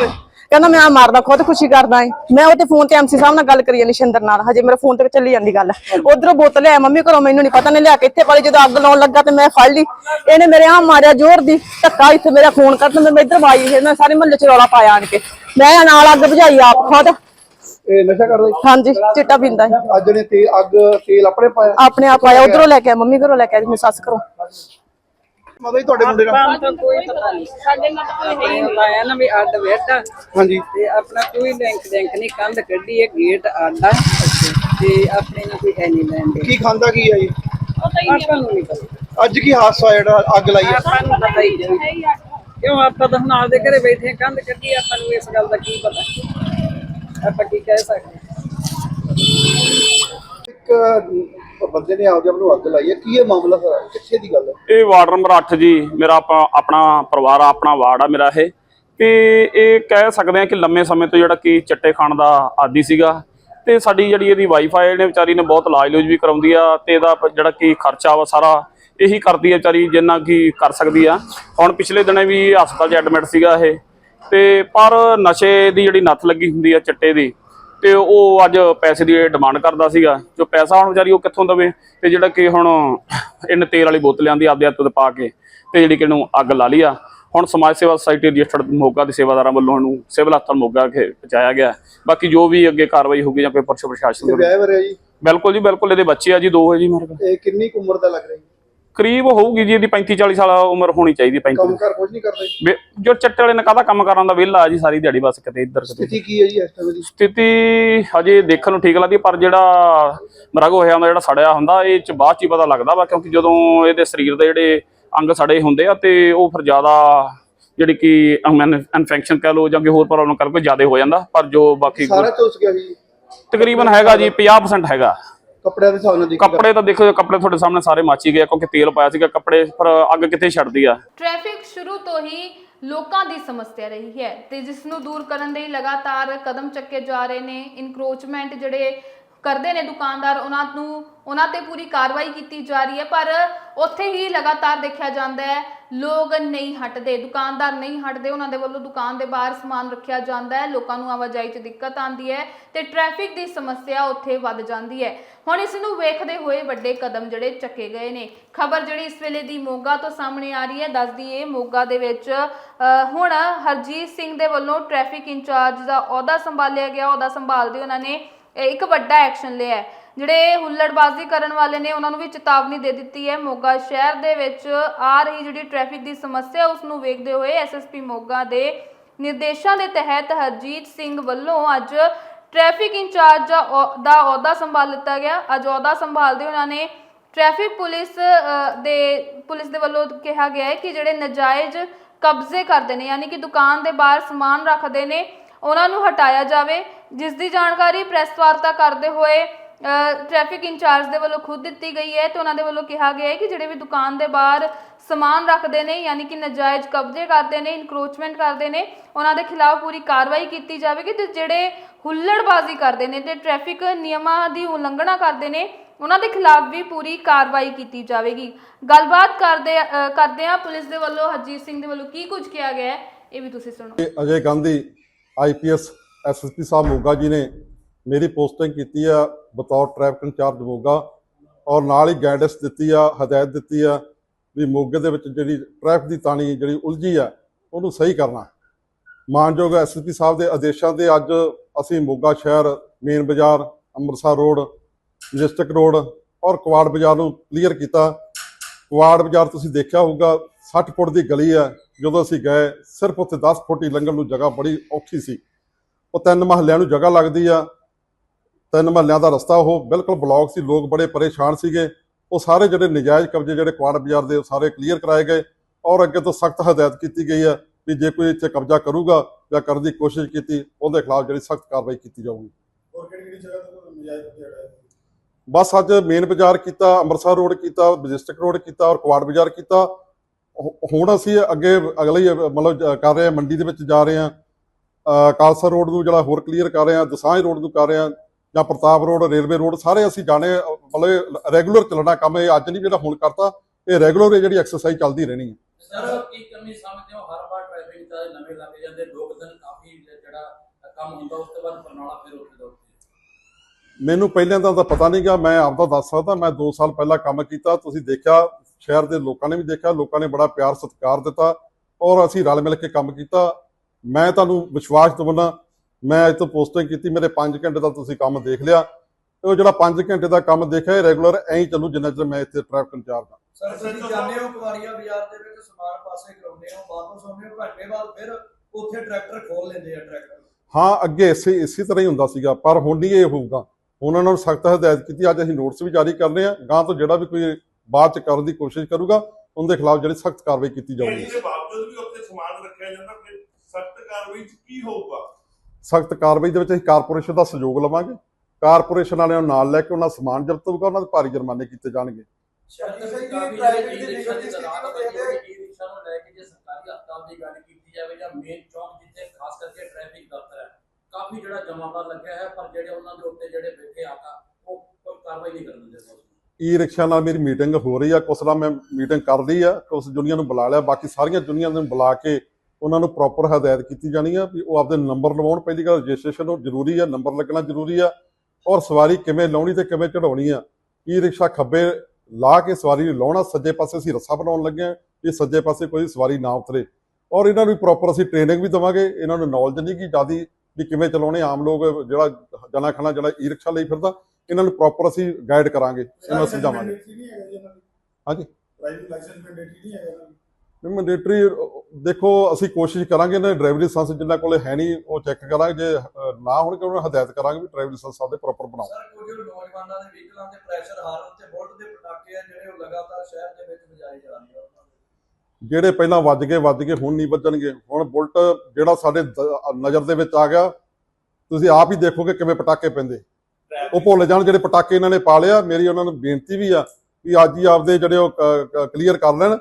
ਕਹਿੰਦਾ ਮੈਂ ਆ ਮਾਰਦਾ ਖੁਦ ਖੁਸ਼ੀ ਕਰਦਾ ਏ। ਮੈਂ ਉਹਦੇ ਫੋਨ ਤੇ ਐਮਸੀ ਸਾਹਿਬ ਨਾਲ ਗੱਲ ਕਰੀ ਜਾਂਦੀ ਸ਼ਿੰਦਰ ਨਾਲ। ਹਜੇ ਮੇਰੇ ਫੋਨ ਤੇ ਚੱਲੀ ਜਾਂਦੀ ਗੱਲ। ਉਧਰੋਂ ਬੋਤਲ ਲਿਆ ਮੰਮੀ ਘਰੋਂ ਮੈਨੂੰ ਨਹੀਂ ਪਤਾ ਨੇ ਲਿਆ ਕੇ ਇੱਥੇ ਪਾਲੀ ਜਦੋਂ ਅੱਗ ਲਾਉਣ ਲੱਗਾ ਤੇ ਮੈਂ ਫੜ ਲਈ। ਇਹਨੇ ਮੇਰੇ ਆ ਮਾਰਿਆ ਜ਼ੋਰ ਦੀ ਧੱਕਾ ਇੱਥੇ ਮੇਰਾ ਫੋਨ ਕੱਟ ਮੈਂ ਇੱਧਰ ਫਿਰ ਮੈਂ ਸਾਰੇ ਮਹੱਲੇ ਚ ਰੌਲਾ ਪਾਇਆ ਆਣ ਕੇ। ਮੈਂ ਨਾਲ ਅੱਗ ਬੁਝਾਈ ਆਪ ਖੁਦ। ਇਹ ਨਸ਼ਾ ਕਰਦਾ? ਸੀ? ਹਾਂਜੀ ਚਿੱਟਾ ਪੀਂਦਾ ਸੀ ਅੱਜ ਨੇ ਤੇ ਅੱਗ ਤੇਲ ਆਪਣੇ ਪਾਇਆ? ਆਪਣੇ ਆਪ ਆਇਆ ਉਧਰੋਂ ਲੈ ਕੇ ਆਇਆ ਮੰਮੀ ਘਰੋਂ ਲੈ ਕੇ ਆਇਆ ਮੇਰੀ ਸੱਸ ਘਰੋਂ। ਮਤਲਬ ਜੀ ਤੁਹਾਡੇ ਮੁੰਡੇ ਸਾਨੂੰ ਤਾਂ ਕੋਈ ਪਤਾ ਨਹੀਂ। ਸਾਡੇ ਨਾਲ ਤਾਂ ਕੋਈ ਨਹੀਂ ਹੁੰਦਾ। ਆ ਨਾ ਵੀ ਅੱਡ ਵੇਟਾ ਹਾਂਜੀ। ਤੇ ਆਪਣਾ ਕੋਈ ਲਿੰਕ ਲਿੰਕ ਨਹੀਂ ਕੰਧ ਕੱਢੀ ਹੈ ਗੇਟ ਆਡਾ ਤੇ ਆਪਣੇ ਨਾਲ ਕੋਈ ਹੈ ਨਹੀਂ ਲੈਂਦੇ ਕੀ ਖਾਂਦਾ ਕੀ ਹੈ ਜੀ ਆਪਾਂ ਨੂੰ ਨਹੀਂ ਪਤਾ। ਅੱਜ ਕੀ ਹਾਦਸਾ ਜਿਹੜਾ ਅੱਗ ਲਾਈ ਹੈ ਆਪਾਂ ਨੂੰ ਪਤਾ ਹੀ ਨਹੀਂ। ਕਿਉਂ ਆਪਾਂ ਤਾਂ ਹੁਣ ਆਪਦੇ ਘਰੇ ਬੈਠੇ ਕੰਧ ਕੱਢੀ ਆਪਾਂ ਨੂੰ ਇਸ ਗੱਲ ਦਾ ਕੀ ਪਤਾ? ਆਪਾਂ ਕੀ ਕਹਿ ਸਕਦੇ ਹਾਂ। ਇੱਕ ਬੰਦੇ ਨੇ ਆਪਦੇ ਆਪ ਨੂੰ ਅੱਗ ਲਾਈ ਹੈ। ਕੀ ਇਹ ਮਾਮਲਾ ਸਾਰਾ ਕਿੱਥੇ ਦੀ ਗੱਲ ਹੈ? ਇਹ ਵਾਰਡ ਨੰਬਰ 8 ਜੀ ਮੇਰਾ ਆਪਾਂ ਆਪਣਾ ਪਰਿਵਾਰ ਆ ਆਪਣਾ ਵਾਰਡ ਆ ਮੇਰਾ ਇਹ। ਤੇ ਇਹ ਕਹਿ ਸਕਦੇ ਆ ਕਿ ਲੰਮੇ ਸਮੇਂ ਤੋਂ ਜਿਹੜਾ ਕਿ ਚੱਟੇ ਖਾਣ ਦਾ ਆਦੀ ਸੀਗਾ। ਤੇ ਸਾਡੀ ਜਿਹੜੀ ਇਹਦੀ ਵਾਈਫਾਈ ਨੇ ਵਿਚਾਰੀ ਨੇ ਬਹੁਤ ਇਲਾਜ ਲੂਜ ਵੀ ਕਰਾਉਂਦੀ ਆ ਤੇ ਇਹਦਾ ਜਿਹੜਾ ਕਿ ਖਰਚਾ ਵਾ ਸਾਰਾ ਇਹੀ ਕਰਦੀ ਆ ਵਿਚਾਰੀ ਜਿੰਨਾ ਕੀ ਕਰ ਸਕਦੀ ਆ। ਹੁਣ ਪਿਛਲੇ ਦਿਨੇ ਵੀ ਹਸਪਤਾਲ 'ਚ ਐਡਮਿਟ ਸੀਗਾ ਇਹ। ਤੇ ਪਰ ਨਸ਼ੇ ਦੀ ਜਿਹੜੀ ਨੱਥ ਲੱਗੀ ਹੁੰਦੀ ਆ ਚਿੱਟੇ ਦੀ ਤੇ ਉਹ ਅੱਜ ਪੈਸੇ ਦੀ ਡਿਮਾਂਡ ਕਰਦਾ ਸੀਗਾ ਜੋ ਪੈਸਾ ਹੁਣ ਵਿਚਾਰੀ ਉਹ ਕਿੱਥੋਂ ਦਵੇ ਤੇ ਜਿਹੜਾ ਕਿ ਹੁਣ ਇਹਨੇ ਤੇਲ ਵਾਲੀ ਬੋਤਲ ਲਿਆਂਦੀ ਆਪਦੇ ਹੱਥ ਤੇ ਪਾ ਕੇ ਤੇ ਜਿਹੜੀ ਕਿ ਇਹਨੂੰ ਅੱਗ ਲਾ ਲਈ ਆ। ਹੁਣ ਸਮਾਜ ਸੇਵਾ ਸੁਸਾਇਟੀ ਰਜਿਸਟਰਡ ਮੋਗਾ ਦੇ ਸੇਵਾਦਾਰਾਂ ਵੱਲੋਂ ਇਹਨੂੰ ਸਿਵਲ ਹਸਪਤਾਲ ਮੋਗਾ ਕੇ ਪਹੁੰਚਾਇਆ ਗਿਆ। ਬਾਕੀ ਜੋ ਵੀ ਅੱਗੇ ਕਾਰਵਾਈ ਹੋਊਗੀ ਜਾਂ ਕੋਈ ਪੁਲਿਸ ਪ੍ਰਸ਼ਾਸਨ ਬਿਲਕੁਲ ਜੀ ਬਿਲਕੁਲ ਇਹਦੇ ਬੱਚੇ ਆ ਜੀ ਦੋ ਹੈ ਜੀ ਮੇਰੇ ਕੋਲ। ਇਹ ਕਿੰਨੀ ਕੁ ਉਮਰ ਦਾ ਲੱਗ ਰਿਹਾ ਕਰੀਬ ਹੋਊਗੀ ਜੀ ਇਹਦੀ 35 40 ਸਾਲ ਉਮਰ ਹੋਣੀ ਚਾਹੀਦੀ 35 ਕੰਮ ਕਰ ਕੁਝ ਨਹੀਂ ਕਰਦਾ? ਜੀ ਵੇ- ਜੋ ਚੱਟੇ ਵਾਲੇ ਨੇ ਕਾਹਦਾ ਕੰਮ ਕਰਨ ਦਾ ਵਿਹਲਾ ਜੀ ਸਾਰੀ ਦਿਹਾੜੀ ਬਸ ਕਿਤੇ ਇੱਧਰ ਕਿਤੇ। ਸਥਿਤੀ ਕੀ ਹੈ ਜੀ ਇਸ ਟਾਈਮ ਦੀ? ਸਥਿਤੀ ਹਜੇ ਦੇਖਣ ਨੂੰ ਠੀਕ ਲੱਗਦੀ ਪਰ ਜਿਹੜਾ ਮਰਗ ਹੋਇਆ ਹੁੰਦਾ ਜਿਹੜਾ ਸੜਿਆ ਹੁੰਦਾ ਇਹ ਚ ਬਾਅਦ ਚ ਹੀ ਪਤਾ ਲੱਗਦਾ ਵਾ ਕਿਉਂਕਿ ਜਦੋਂ ਇਹਦੇ ਸਰੀਰ ਦੇ ਜਿਹੜੇ ਅੰਗ ਸੜੇ ਹੁੰਦੇ ਆ ਤੇ ਉਹ ਫਿਰ ਜ਼ਿਆਦਾ ਜਿਹੜੀ ਕਿ ਇਨਫੈਕਸ਼ਨ ਕਹਿ ਲਓ ਜਾਂ ਕੋਈ ਹੋਰ ਪ੍ਰੋਬਲਮ ਕਰ ਕੋਈ ਜ਼ਿਆਦਾ ਹੋ ਜਾਂਦਾ ਪਰ ਜੋ ਬਾਕੀ ਸਾਰਾ ਝੁਲਸ ਗਿਆ ਜੀ। ਤਕਰੀਬਨ ਹੈਗਾ ਜੀ 50% ਹੈਗਾ। ਕੱਪੜਿਆਂ ਦੇ ਹਿਸਾਬ ਨਾਲ ਦੇਖੀ। ਕੱਪੜੇ ਤਾਂ ਦੇਖੋ ਕੱਪੜੇ ਤੁਹਾਡੇ ਸਾਹਮਣੇ ਸਾਰੇ ਮੱਚ ਗਏ ਆ, ਕਿਉਂਕਿ ਤੇਲ ਪਾਇਆ ਸੀਗਾ ਕੱਪੜੇ ਪਰ ਅੱਗ ਕਿੱਥੇ ਛੱਡਦੀ ਆ? ਟ੍ਰੈਫਿਕ ਸ਼ੁਰੂ ਤੋਂ ਹੀ ਲੋਕਾਂ ਦੀ ਸਮੱਸਿਆ ਰਹੀ ਹੈ ਤੇ ਜਿਸ ਨੂੰ ਦੂਰ ਕਰਨ ਲਈ ਲਗਾਤਾਰ ਕਦਮ ਚੱਕੇ ਜਾ ਰਹੇ ਨੇ। ਇਨਕਰੋਚਮੈਂਟ ਜਿਹੜੇ ਕਰਦੇ ਨੇ ਦੁਕਾਨਦਾਰ, ਉਹਨਾਂ ਨੂੰ, ਉਹਨਾਂ ਤੇ ਪੂਰੀ ਕਾਰਵਾਈ ਕੀਤੀ ਜਾ ਰਹੀ ਹੈ, ਪਰ ਉੱਥੇ ਹੀ ਲਗਾਤਾਰ ਦੇਖਿਆ ਜਾਂਦਾ ਹੈ, ਲੋਕ ਨਹੀਂ ਹਟਦੇ, ਦੁਕਾਨਦਾਰ ਨਹੀਂ ਹਟਦੇ, ਉਹਨਾਂ ਦੇ ਵੱਲੋਂ ਦੁਕਾਨ ਦੇ ਬਾਹਰ ਸਮਾਨ ਰੱਖਿਆ ਜਾਂਦਾ ਹੈ, ਲੋਕਾਂ ਨੂੰ ਆਵਾਜਾਈ 'ਚ ਦਿੱਕਤ ਆਉਂਦੀ ਹੈ ਤੇ ਟ੍ਰੈਫਿਕ ਦੀ ਸਮੱਸਿਆ ਉੱਥੇ ਵੱਧ ਜਾਂਦੀ ਹੈ। ਹੁਣ ਇਸ ਨੂੰ ਵੇਖਦੇ ਹੋਏ ਵੱਡੇ ਕਦਮ ਜਿਹੜੇ ਚੱਕੇ ਗਏ ਨੇ। ਖਬਰ ਜਿਹੜੀ ਇਸ ਵੇਲੇ ਦੀ ਮੋਗਾ ਤੋਂ ਸਾਹਮਣੇ ਆ ਰਹੀ ਹੈ, ਦੱਸਦੀ ਏ ਮੋਗਾ ਦੇ ਵਿੱਚ ਹੁਣ ਹਰਜੀਤ ਸਿੰਘ ਦੇ ਵੱਲੋਂ ਟ੍ਰੈਫਿਕ ਇੰਚਾਰਜ ਦਾ ਅਹੁਦਾ ਸੰਭਾਲਿਆ ਗਿਆ, ਅਹੁਦਾ ਸੰਭਾਲਦੇ ਉਹਨਾਂ ਨੇ ਇੱਕ ਵੱਡਾ ਐਕਸ਼ਨ ਲਿਆ ਹੈ। ਜਿਹੜੇ ਹੁੱਲੜਬਾਜ਼ੀ ਕਰਨ ਵਾਲੇ ਨੇ, ਉਹਨਾਂ ਨੂੰ ਵੀ ਚੇਤਾਵਨੀ ਦੇ ਦਿੱਤੀ ਹੈ। ਮੋਗਾ ਸ਼ਹਿਰ ਦੇ ਵਿੱਚ ਆ ਰਹੀ ਜਿਹੜੀ ਟ੍ਰੈਫਿਕ ਦੀ ਸਮੱਸਿਆ, ਉਸ ਨੂੰ ਵੇਖਦੇ ਹੋਏ ਐਸਐਸਪੀ ਮੋਗਾ ਦੇ ਨਿਰਦੇਸ਼ਾਂ ਦੇ ਤਹਿਤ ਹਰਜੀਤ ਸਿੰਘ ਵੱਲੋਂ ਅੱਜ ਟ੍ਰੈਫਿਕ ਇੰਚਾਰਜ ਦਾ ਦਾ ਅਹੁਦਾ ਸੰਭਾਲ ਲਿੱਤਾ ਗਿਆ। ਅੱਜ ਅਹੁਦਾ ਸੰਭਾਲਦੇ ਉਹਨਾਂ ਨੇ ਟ੍ਰੈਫਿਕ ਪੁਲਿਸ ਦੇ ਪੁਲਿਸ ਦੇ ਵੱਲੋਂ ਕਿਹਾ ਗਿਆ ਹੈ ਕਿ ਜਿਹੜੇ ਨਜਾਇਜ਼ ਕਬਜ਼ੇ ਕਰਦੇ ਨੇ, ਯਾਨੀ ਕਿ ਦੁਕਾਨ ਦੇ ਬਾਹਰ ਸਮਾਨ ਰੱਖਦੇ ਨੇ, ਉਹਨਾਂ ਨੂੰ ਹਟਾਇਆ ਜਾਵੇ। ਜਿਸ ਦੀ ਜਾਣਕਾਰੀ ਪ੍ਰੈਸ ਵਾਰਤਾ ਕਰਦੇ ਹੋਏ ਟ੍ਰੈਫਿਕ ਇੰਚਾਰਜ ਦੇ ਵੱਲੋਂ ਖੁਦ ਦਿੱਤੀ ਗਈ ਹੈ ਤੇ ਉਹਨਾਂ ਦੇ ਵੱਲੋਂ ਕਿਹਾ ਗਿਆ ਹੈ ਕਿ ਜਿਹੜੇ ਵੀ ਦੁਕਾਨ ਦੇ ਬਾਹਰ ਸਮਾਨ ਰੱਖਦੇ ਨੇ, ਯਾਨੀ ਕਿ ਨਜਾਇਜ਼ ਕਬਜ਼ੇ ਕਰਦੇ ਨੇ ਇਨਕਰੋਚਮੈਂਟ ਕਰਦੇ ਨੇ, ਉਹਨਾਂ ਦੇ ਖਿਲਾਫ ਪੂਰੀ ਕਾਰਵਾਈ ਕੀਤੀ ਜਾਵੇਗੀ ਤੇ ਜਿਹੜੇ ਹੁੱਲੜਬਾਜ਼ੀ ਕਰਦੇ ਨੇ ਤੇ ਟ੍ਰੈਫਿਕ ਨਿਯਮਾਂ ਦੀ ਉਲੰਘਣਾ ਕਰਦੇ ਨੇ, ਉਹਨਾਂ ਦੇ ਖਿਲਾਫ ਵੀ ਪੂਰੀ ਕਾਰਵਾਈ ਕੀਤੀ ਜਾਵੇਗੀ। ਗੱਲਬਾਤ ਕਰਦੇ ਕਰਦੇ ਆ ਪੁਲਿਸ ਦੇ ਵੱਲੋਂ, ਹਰਜੀਤ ਸਿੰਘ ਦੇ ਵੱਲੋਂ ਕੀ ਕੁਝ ਕਿਹਾ ਗਿਆ ਹੈ, ਇਹ ਵੀ ਤੁਸੀਂ ਸੁਣੋ। Ajay Gandhi I P S S S P ਸਾਹਿਬ ਮੋਗਾ ਜੀ ਨੇ ਮੇਰੀ ਪੋਸਟਿੰਗ ਕੀਤੀ ਆ, ਬਤੌਰ ਟ੍ਰੈਫਿਕ ਇੰਚਾਰਜ ਮੋਗਾ, ਔਰ ਨਾਲ ਹੀ ਗਾਈਡੈਂਸ ਦਿੱਤੀ ਆ, ਹਦਾਇਤ ਦਿੱਤੀ ਆ ਵੀ ਮੋਗੇ ਦੇ ਵਿੱਚ ਜਿਹੜੀ ਟ੍ਰੈਫਿਕ ਦੀ ਤਾਣੀ ਜਿਹੜੀ ਉਲਝੀ ਆ, ਉਹਨੂੰ ਸਹੀ ਕਰਨਾ। ਮਾਨਯੋਗ ਐਸਐਸਪੀ ਸਾਹਿਬ ਦੇ ਆਦੇਸ਼ਾਂ ਤੇ ਅੱਜ ਅਸੀਂ ਮੋਗਾ ਸ਼ਹਿਰ, ਮੇਨ ਬਾਜ਼ਾਰ, ਅੰਮ੍ਰਿਤਸਰ ਰੋਡ, ਡਿਸਟ੍ਰਿਕਟ ਰੋਡ ਔਰ ਕੁਆੜ ਬਾਜ਼ਾਰ ਨੂੰ ਕਲੀਅਰ ਕੀਤਾ। ਕੁਆੜ ਬਾਜ਼ਾਰ ਤੁਸੀਂ ਦੇਖਿਆ ਹੋਊਗਾ 60 ਫੁੱਟ ਦੀ ਗਲੀ ਆ, ਜਦੋਂ ਅਸੀਂ ਗਏ, ਸਿਰਫ ਉੱਥੇ 10 ਫੁੱਟ ਹੀ ਲੰਘਣ ਨੂੰ ਜਗ੍ਹਾ ਬੜੀ ਔਖੀ ਸੀ। ਉਹ ਤਿੰਨ ਮਹੱਲਿਆਂ ਨੂੰ ਜਗ੍ਹਾ ਲੱਗਦੀ ਆ। ਤਿੰਨ ਮਹੱਲਿਆਂ ਦਾ ਰਸਤਾ ਉਹ ਬਿਲਕੁਲ ਬਲੌਕ ਸੀ ਲੋਕ ਬੜੇ ਪਰੇਸ਼ਾਨ ਸੀਗੇ। ਉਹ ਸਾਰੇ ਜਿਹੜੇ ਨਜਾਇਜ਼ ਕਬਜ਼ੇ ਜਿਹੜੇ ਕੁਆੜ ਬਾਜ਼ਾਰ ਦੇ ਉਹ ਸਾਰੇ ਕਲੀਅਰ ਕਰਾਏ ਗਏ ਔਰ ਅੱਗੇ ਤੋਂ ਸਖਤ ਹਦਾਇਤ ਕੀਤੀ ਗਈ ਆ ਵੀ ਜੇ ਕੋਈ ਇੱਥੇ ਕਬਜ਼ਾ ਕਰੂਗਾ ਜਾਂ ਕਰਨ ਦੀ ਕੋਸ਼ਿਸ਼ ਕੀਤੀ ਉਹਦੇ ਖਿਲਾਫ ਜਿਹੜੀ ਸਖਤ ਕਾਰਵਾਈ ਕੀਤੀ ਜਾਊਗੀ। ਹੋਰ ਕਿਹੜੀ ਕਿਹੜੀ ਜਗ੍ਹਾ ਤੇ ਨਜਾਇਜ਼ ਕਬਜ਼ਾ ਹੈ? ਬਸ ਅੱਜ ਮੇਨ ਬਾਜ਼ਾਰ ਕੀਤਾ ਅੰਮ੍ਰਿਤਸਰ ਰੋਡ ਕੀਤਾ ਡਿਸਟ੍ਰਿਕਟ ਰੋਡ ਕੀਤਾ ਔਰ ਕੁਆੜ ਬਾਜ਼ਾਰ ਕੀਤਾ। ਹੁਣ ਅਸੀਂ ਅੱਗੇ ਅਗਲੇ ਮਤਲਬ ਕਰ ਰਹੇ ਹਾਂ ਮੰਡੀ ਦੇ ਵਿੱਚ ਜਾ ਰਹੇ ਹਾਂ ਕਾਲਸਾ ਰੋਡ ਨੂੰ ਜਿਹੜਾ ਹੋਰ ਕਲੀਅਰ ਕਰ ਰਹੇ ਹਾਂ ਦਸਾਂਝ ਰੋਡ ਨੂੰ ਕਰ ਰਹੇ ਹਾਂ ਜਾਂ ਪ੍ਰਤਾਪ ਰੋਡ ਰੇਲਵੇ ਰੋਡ ਸਾਰੇ ਅਸੀਂ ਜਾਣੇ ਮਤਲਬ ਰੈਗੂਲਰ ਚੱਲਣਾ ਕੰਮ ਇਹ ਅੱਜ ਨਹੀਂ ਜਿਹੜਾ ਹੁਣ ਕਰਤਾ ਇਹ ਰੈਗੂਲਰ ਇਹ ਜਿਹੜੀ ਐਕਸਰਸਾਈਜ਼ ਚੱਲਦੀ ਰਹਿਣੀ ਹੈ। ਸਰ ਕੀ ਕਮੀ ਸਮਝਦੇ ਹੋ? ਹਰ ਵਾਰ ਟ੍ਰੈਫਿਕ ਦਾ ਨਵੇਂ ਲੱਗ ਜਾਂਦੇ ਦੋ ਕੁ ਦਿਨ ਕਾਫੀ ਜਿਹੜਾ ਕੰਮ ਹੁੰਦਾ ਉਸ ਤੋਂ ਬਾਅਦ ਬਰਨਾਲਾ ਫਿਰ ਉੱਠ ਦੋ ਮੈਨੂੰ ਪਹਿਲਾਂ ਤਾਂ ਤਾਂ ਪਤਾ ਨਹੀਂਗਾ ਮੈਂ ਆਪਦਾ ਦੱਸ ਸਕਦਾ ਮੈਂ 2 ਸਾਲ ਪਹਿਲਾਂ ਕੰਮ ਕੀਤਾ ਤੁਸੀਂ ਦੇਖਿਆ ਸ਼ਹਿਰ ਦੇ ਲੋਕਾਂ ਨੇ ਵੀ ਦੇਖਿਆ ਲੋਕਾਂ ਨੇ ਬੜਾ ਪਿਆਰ ਸਤਿਕਾਰ ਦਿੱਤਾ ਔਰ ਅਸੀਂ ਰਲ ਮਿਲ ਕੇ ਕੰਮ ਕੀਤਾ। ਮੈਂ ਤੁਹਾਨੂੰ ਵਿਸ਼ਵਾਸ ਦਿਵਾਉਣਾ ਮੈਂ ਅੱਜ ਤੋਂ ਪੋਸਟਿੰਗ ਕੀਤੀ ਮੇਰੇ 5 ਘੰਟੇ ਦਾ ਤੁਸੀਂ ਕੰਮ ਦੇਖ ਲਿਆ। ਤੇ ਉਹ ਜਿਹੜਾ 5 ਘੰਟੇ ਦਾ ਕੰਮ ਦੇਖਿਆ ਇਹ ਰੈਗੂਲਰ ਐਂ ਹੀ ਚੱਲੂ ਜਿੰਨਾ ਚਿਰ ਮੈਂ ਇੱਥੇ ਟ੍ਰੈਫਿਕ ਇੰਚਾਰਜ ਹਾਂ। ਸਰ ਤੁਸੀਂ ਜਾਂਦੇ ਹੋ ਕੁਵਾਰੀਆ ਬਾਜ਼ਾਰ ਦੇ ਵਿੱਚ ਸਮਾਨ ਪਾਸੇ ਕਰਾਉਂਦੇ ਹੋ ਵਾਪਸ ਆਉਂਦੇ ਹੋ ਘੰਟੇ ਬਾਅਦ ਫਿਰ ਉੱਥੇ ਟਰੈਕਟਰ ਖੋਲ ਲੈਂਦੇ ਆ ਟਰੈਕਟਰ। ਹਾਂ ਅੱਗੇ ਇਸੇ ਇਸੇ ਤਰ੍ਹਾਂ ਹੀ ਹੁੰਦਾ ਸੀਗਾ ਪਰ ਹੁਣ ਨਹੀਂ ਇਹ ਹੋਊਗਾ। ਹੁਣ ਉਹਨਾਂ ਨੂੰ ਸਖਤ ਹਦਾਇਤ ਕੀਤੀ ਅੱਜ ਅਸੀਂ ਨੋਟਿਸ ਵੀ ਜਾਰੀ ਕਰ ਰਹੇ ਹਾਂ ਗਾਂ ਤੋਂ ਜਿਹੜਾ ਵੀ ਕੋਈ ਬਾਅਦ ਚ ਕਰਨ ਦੀ ਕੋਸ਼ਿਸ਼ ਕਰੂਗਾ ਉਹਦੇ ਖਿਲਾਫ ਜਿਹੜੀ ਸਖਤ ਕਾਰਵਾਈ ਕੀਤੀ ਜਾਊਗੀ। ਇਹਦੇ ਬਾਵਜੂਦ ਵੀ ਉੱਥੇ ਸਮਾਨ ਰੱਖਿਆ ਜਾਂਦਾ ਕਾਰਵਾਈ ਚ ਕੀ ਹੋਊਗਾ? ਸਖਤ ਕਾਰਵਾਈ ਦੇ ਵਿੱਚ ਅਸੀਂ ਕਾਰਪੋਰੇਸ਼ਨ ਦਾ ਸਹਿਯੋਗ ਲਵਾਂਗੇ। ਕਾਰਪੋਰੇਸ਼ਨ ਵਾਲਿਆਂ ਨੂੰ ਨਾਲ ਲੈ ਕੇ ਉਹਨਾਂ ਸਮਾਨ ਜ਼ਬਤ ਹੋਊਗਾ ਉਹਨਾਂ ਦੇ ਭਾਰੀ ਜੁਰਮਾਨੇ ਕੀਤੇ ਜਾਣਗੇ। ਰਿਕਸ਼ਾ ਨੂੰ ਲੈ ਕੇ ਜੇ ਸਰਕਾਰੀ ਹਸਪਤਾਲ ਦੀ ਗੱਲ ਕੀਤੀ ਜਾਵੇ ਜਾਂ ਮੇਨ ਚੌਂਕ ਜਿੱਥੇ ਖਾਸ ਕਰਕੇ ਟ੍ਰੈਫਿਕ ਦਫ਼ਤਰ ਹੈ ਕਾਫੀ ਜਿਹੜਾ ਜਮਾਵੜਾ ਲੱਗਿਆ ਹੈ ਪਰ ਜਿਹੜੇ ਉਹਨਾਂ ਦੇ ਉੱਤੇ ਜਿਹੜੇ ਬੈਠੇ ਆਕਾ ਉਹ ਕੋਈ ਕਾਰਵਾਈ ਨਹੀਂ ਕਰਨ ਦਿੰਦੇ ਈ ਰਿਕਸ਼ਾ ਨਾਲ ਮੇਰੀ ਮੀਟਿੰਗ ਹੋ ਰਹੀ ਆ ਕੁਛ ਨਾਲ ਮੈਂ ਮੀਟਿੰਗ ਕਰ ਲਈ ਆ ਉਸ ਯੂਨੀਅਨ ਨੂੰ ਬੁਲਾ ਲਿਆ ਬਾਕੀ ਸਾਰੀਆਂ ਯੂਨੀਅਨ ਨੂੰ ਬੁਲਾ ਕੇ ਉਹਨਾਂ ਨੂੰ ਪ੍ਰੋਪਰ ਹਦਾਇਤ ਕੀਤੀ ਜਾਣੀ ਆ ਵੀ ਉਹ ਆਪਦੇ ਨੰਬਰ ਲਵਾਉਣ। ਪਹਿਲੀ ਗੱਲ ਰਜਿਸਟ੍ਰੇਸ਼ਨ ਉਹ ਜ਼ਰੂਰੀ ਆ ਨੰਬਰ ਲੱਗਣਾ ਜ਼ਰੂਰੀ ਆ। ਔਰ ਸਵਾਰੀ ਕਿਵੇਂ ਲਾਉਣੀ ਤੇ ਕਿਵੇਂ ਚੜਾਉਣੀ ਆ। ਈ ਰਿਕਸ਼ਾ ਖੱਬੇ ਲਾ ਕੇ ਸਵਾਰੀ ਨੂੰ ਲਾਉਣਾ ਸੱਜੇ ਪਾਸੇ ਅਸੀਂ ਰੱਸਾ ਬਣਾਉਣ ਲੱਗੇ ਆ ਇਹ ਸੱਜੇ ਪਾਸੇ ਕੋਈ ਸਵਾਰੀ ਨਾ ਉਤਰੇ। ਔਰ ਇਹਨਾਂ ਨੂੰ ਪ੍ਰੋਪਰ ਅਸੀਂ ਟ੍ਰੇਨਿੰਗ ਵੀ ਦਵਾਂਗੇ। ਇਹਨਾਂ ਨੂੰ ਨੌਲੇਜ ਨਹੀਂ ਕਿ ਜਿਆਦੀ ਵੀ ਕਿਵੇਂ ਚਲਾਉਣੇ ਆਮ ਲੋਕ ਜਿਹੜਾ ਜਨਾ ਖਣਾ ਜਿਹੜਾ ਈ ਰਿਕਸ਼ਾ ਲਈ ਫਿਰਦਾ ਇਹਨਾਂ ਨੂੰ ਪ੍ਰੋਪਰ ਅਸੀਂ ਗਾਈਡ ਕਰਾਂਗੇ ਇਹਨਾਂ ਨੂੰ ਸਮਝਾਵਾਂਗੇ। ਹਾਂਜੀ? ਡਰਾਈਵਿੰਗ ਲਾਇਸੈਂਸ ਮੈਂਡੇਟਰੀ ਨਹੀਂ ਹੈਗਾ ਮੈਂਡੇਟਰੀ ਦੇਖੋ ਅਸੀਂ ਕੋਸ਼ਿਸ਼ ਕਰਾਂਗੇ ਇਹਨਾਂ ਡਰਾਈਵਰੀ ਲਾਇਸੈਂਸ ਜਿੰਨਾਂ ਕੋਲੇ ਹੈ ਨਹੀਂ ਉਹ ਚੈੱਕ ਕਰਾਂਗੇ ਜੇ ਨਾ ਹੋਣਗੇ ਉਹਨਾਂ ਨੂੰ ਹਦਾਇਤ ਕਰਾਂਗੇ ਵੀ ਡਰਾਈਵਰੀ ਲਾਇਸੈਂਸ ਸਾਡੇ ਪ੍ਰੋਪਰ ਬਣਾਓ। ਸਰ ਕੁਝ ਨੌਜਵਾਨਾਂ ਦੇ ਵਹੀਕਲਾਂ ਤੇ ਪ੍ਰੈਸ਼ਰ ਹਾਰਨ ਤੇ ਬੁਲਟ ਦੇ ਪਟਾਕੇ ਆ ਜਿਹੜੇ ਉਹ ਲਗਾਤਾਰ ਸ਼ਹਿਰ ਦੇ ਵਿੱਚ ਵਜਾਏ ਜਾ ਰਹੇ ਆ। ਜਿਹੜੇ ਪਹਿਲਾਂ ਵੱਜ ਗਏ ਵੱਜ ਗਏ ਹੁਣ ਨਹੀਂ ਵੱਜਣਗੇ। ਹੁਣ ਬੁਲਟ ਜਿਹੜਾ ਸਾਡੇ ਨਜ਼ਰ ਦੇ ਵਿੱਚ ਆ ਗਿਆ ਤੁਸੀਂ ਆਪ ਹੀ ਦੇਖੋਗੇ ਕਿਵੇਂ ਪਟਾਕੇ ਪੈਂਦੇ। ਉਹ ਭੁੱਲ ਜਾਣ ਜਿਹੜੇ ਪਟਾਕੇ ਇਹਨਾਂ ਨੇ ਪਾ ਲਿਆ ਮੇਰੀ ਉਹਨਾਂ ਨੂੰ ਬੇਨਤੀ ਵੀ ਆ ਵੀ ਅੱਜ ਹੀ ਆਪਦੇ ਜਿਹੜੇ ਉਹ ਕਲੀਅਰ ਕਰ ਲੈਣ।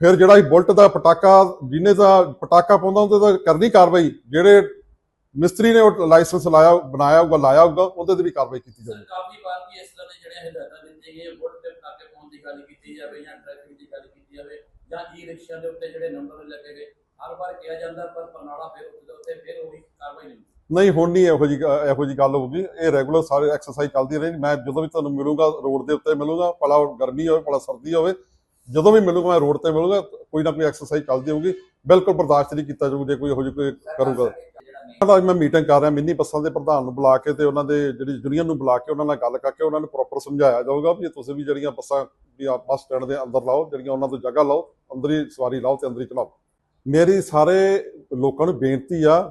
ਫਿਰ ਜਿਹੜਾ ਇਹ ਬੁਲਟ ਦਾ ਪਟਾਕਾ ਜਿਹਨੇ ਦਾ ਪਟਾਕਾ ਪਾਉਂਦਾ ਉਹਦੇ ਤਾਂ ਕਰਨੀ ਕਾਰਵਾਈ ਜਿਹੜੇ ਮਿਸਤਰੀ ਨੇ ਉਹ ਲਾਇਸੈਂਸ ਲਾਇਆ ਬਣਾਇਆ ਹੋਊਗਾ ਲਾਇਆ ਹੋਊਗਾ ਉਹਦੇ ਤੇ ਵੀ ਕਾਰਵਾਈ ਕੀਤੀ ਜਾਊਗੀ ਕਾਫੀ ਵਾਰ ਵੀ ਇਸ ਤਰ੍ਹਾਂ ਦੇ ਜਿਹੜੇ ਹਦਾਇਤਾਂ ਦਿੱਤੀਆਂ ਗਈਆਂ ਬੁਲਟ ਤੇ ਪਟਾਕੇ ਪਾਉਣ ਦੀ ਗੱਲ ਕੀਤੀ ਜਾਵੇ ਜਾਂ ਟ੍ਰੈਫਿਕ ਦੀ ਗੱਲ ਕੀਤੀ ਜਾਵੇ ਜਾਂ ਈ ਰਿਕਸ਼ਾ ਦੇ ਉੱਤੇ ਜਿਹੜੇ ਨੰਬਰ ਲੱਗੇ ਗਏ ਹਰ ਵਾਰ ਕਿਹਾ ਜਾਂਦਾ ਪਰ ਪਰਨਾਲਾ ਫਿਰ ਉੱਤੇ ਦੇ ਉੱਤੇ ਫਿਰ ਉਹੀ ਕਾਰਵਾਈ ਨਹੀਂ ਨਹੀਂ ਹੁਣ ਨਹੀਂ ਇਹੋ ਜੀ ਇਹੋ ਜੀ ਗੱਲ ਹੋਊਗੀ। ਇਹ ਰੈਗੂਲਰ ਸਾਰੇ ਐਕਸਰਸਾਈਜ਼ ਚੱਲਦੀ ਰਹੀ। ਮੈਂ ਜਦੋਂ ਵੀ ਤੁਹਾਨੂੰ ਮਿਲੂੰਗਾ ਰੋਡ ਦੇ ਉੱਤੇ ਮਿਲੂੰਗਾ ਭਲਾ ਗਰਮੀ ਹੋਵੇ ਭਲਾ ਸਰਦੀ ਹੋਵੇ ਜਦੋਂ ਵੀ ਮਿਲੂੰਗਾ ਮੈਂ ਰੋਡ ਤੇ ਮਿਲੂੰਗਾ, ਕੋਈ ਨਾ ਕੋਈ ਐਕਸਰਸਾਈਜ਼ ਚੱਲਦੀ ਹੋਊਗੀ। ਬਿਲਕੁਲ ਬਰਦਾਸ਼ਤ ਨਹੀਂ ਕੀਤਾ ਜਾਊਗਾ, ਜੇ ਕੋਈ ਇਹੋ ਜਿਹੀ ਕੋਈ ਕਰੂਗਾ। ਅੱਜ ਮੈਂ ਮੀਟਿੰਗ ਕਰ ਰਿਹਾ, ਮਿੰਨੀ ਬੱਸਾਂ ਦੇ ਪ੍ਰਧਾਨ ਨੂੰ ਬੁਲਾ ਕੇ ਤੇ ਉਹਨਾਂ ਦੇ ਜਿਹੜੀ ਯੂਨੀਅਨ ਨੂੰ ਬੁਲਾ ਕੇ ਉਹਨਾਂ ਨਾਲ ਗੱਲ ਕਰਕੇ ਉਹਨਾਂ ਨੂੰ ਪ੍ਰੋਪਰ ਸਮਝਾਇਆ ਜਾਊਗਾ ਵੀ ਤੁਸੀਂ ਵੀ ਜਿਹੜੀਆਂ ਬੱਸਾਂ ਵੀ ਆ ਬੱਸ ਸਟੈਂਡ ਦੇ ਅੰਦਰ ਲਾਓ, ਜਿਹੜੀਆਂ ਉਹਨਾਂ ਤੋਂ ਜਗ੍ਹਾ ਲਾਓ, ਅੰਦਰ ਹੀ ਸਵਾਰੀ ਲਾਓ ਤੇ ਅੰਦਰ ਹੀ ਚਲਾਓ। ਮੇਰੀ ਸਾਰੇ ਲੋਕਾਂ ਨੂੰ ਬੇਨਤੀ ਆ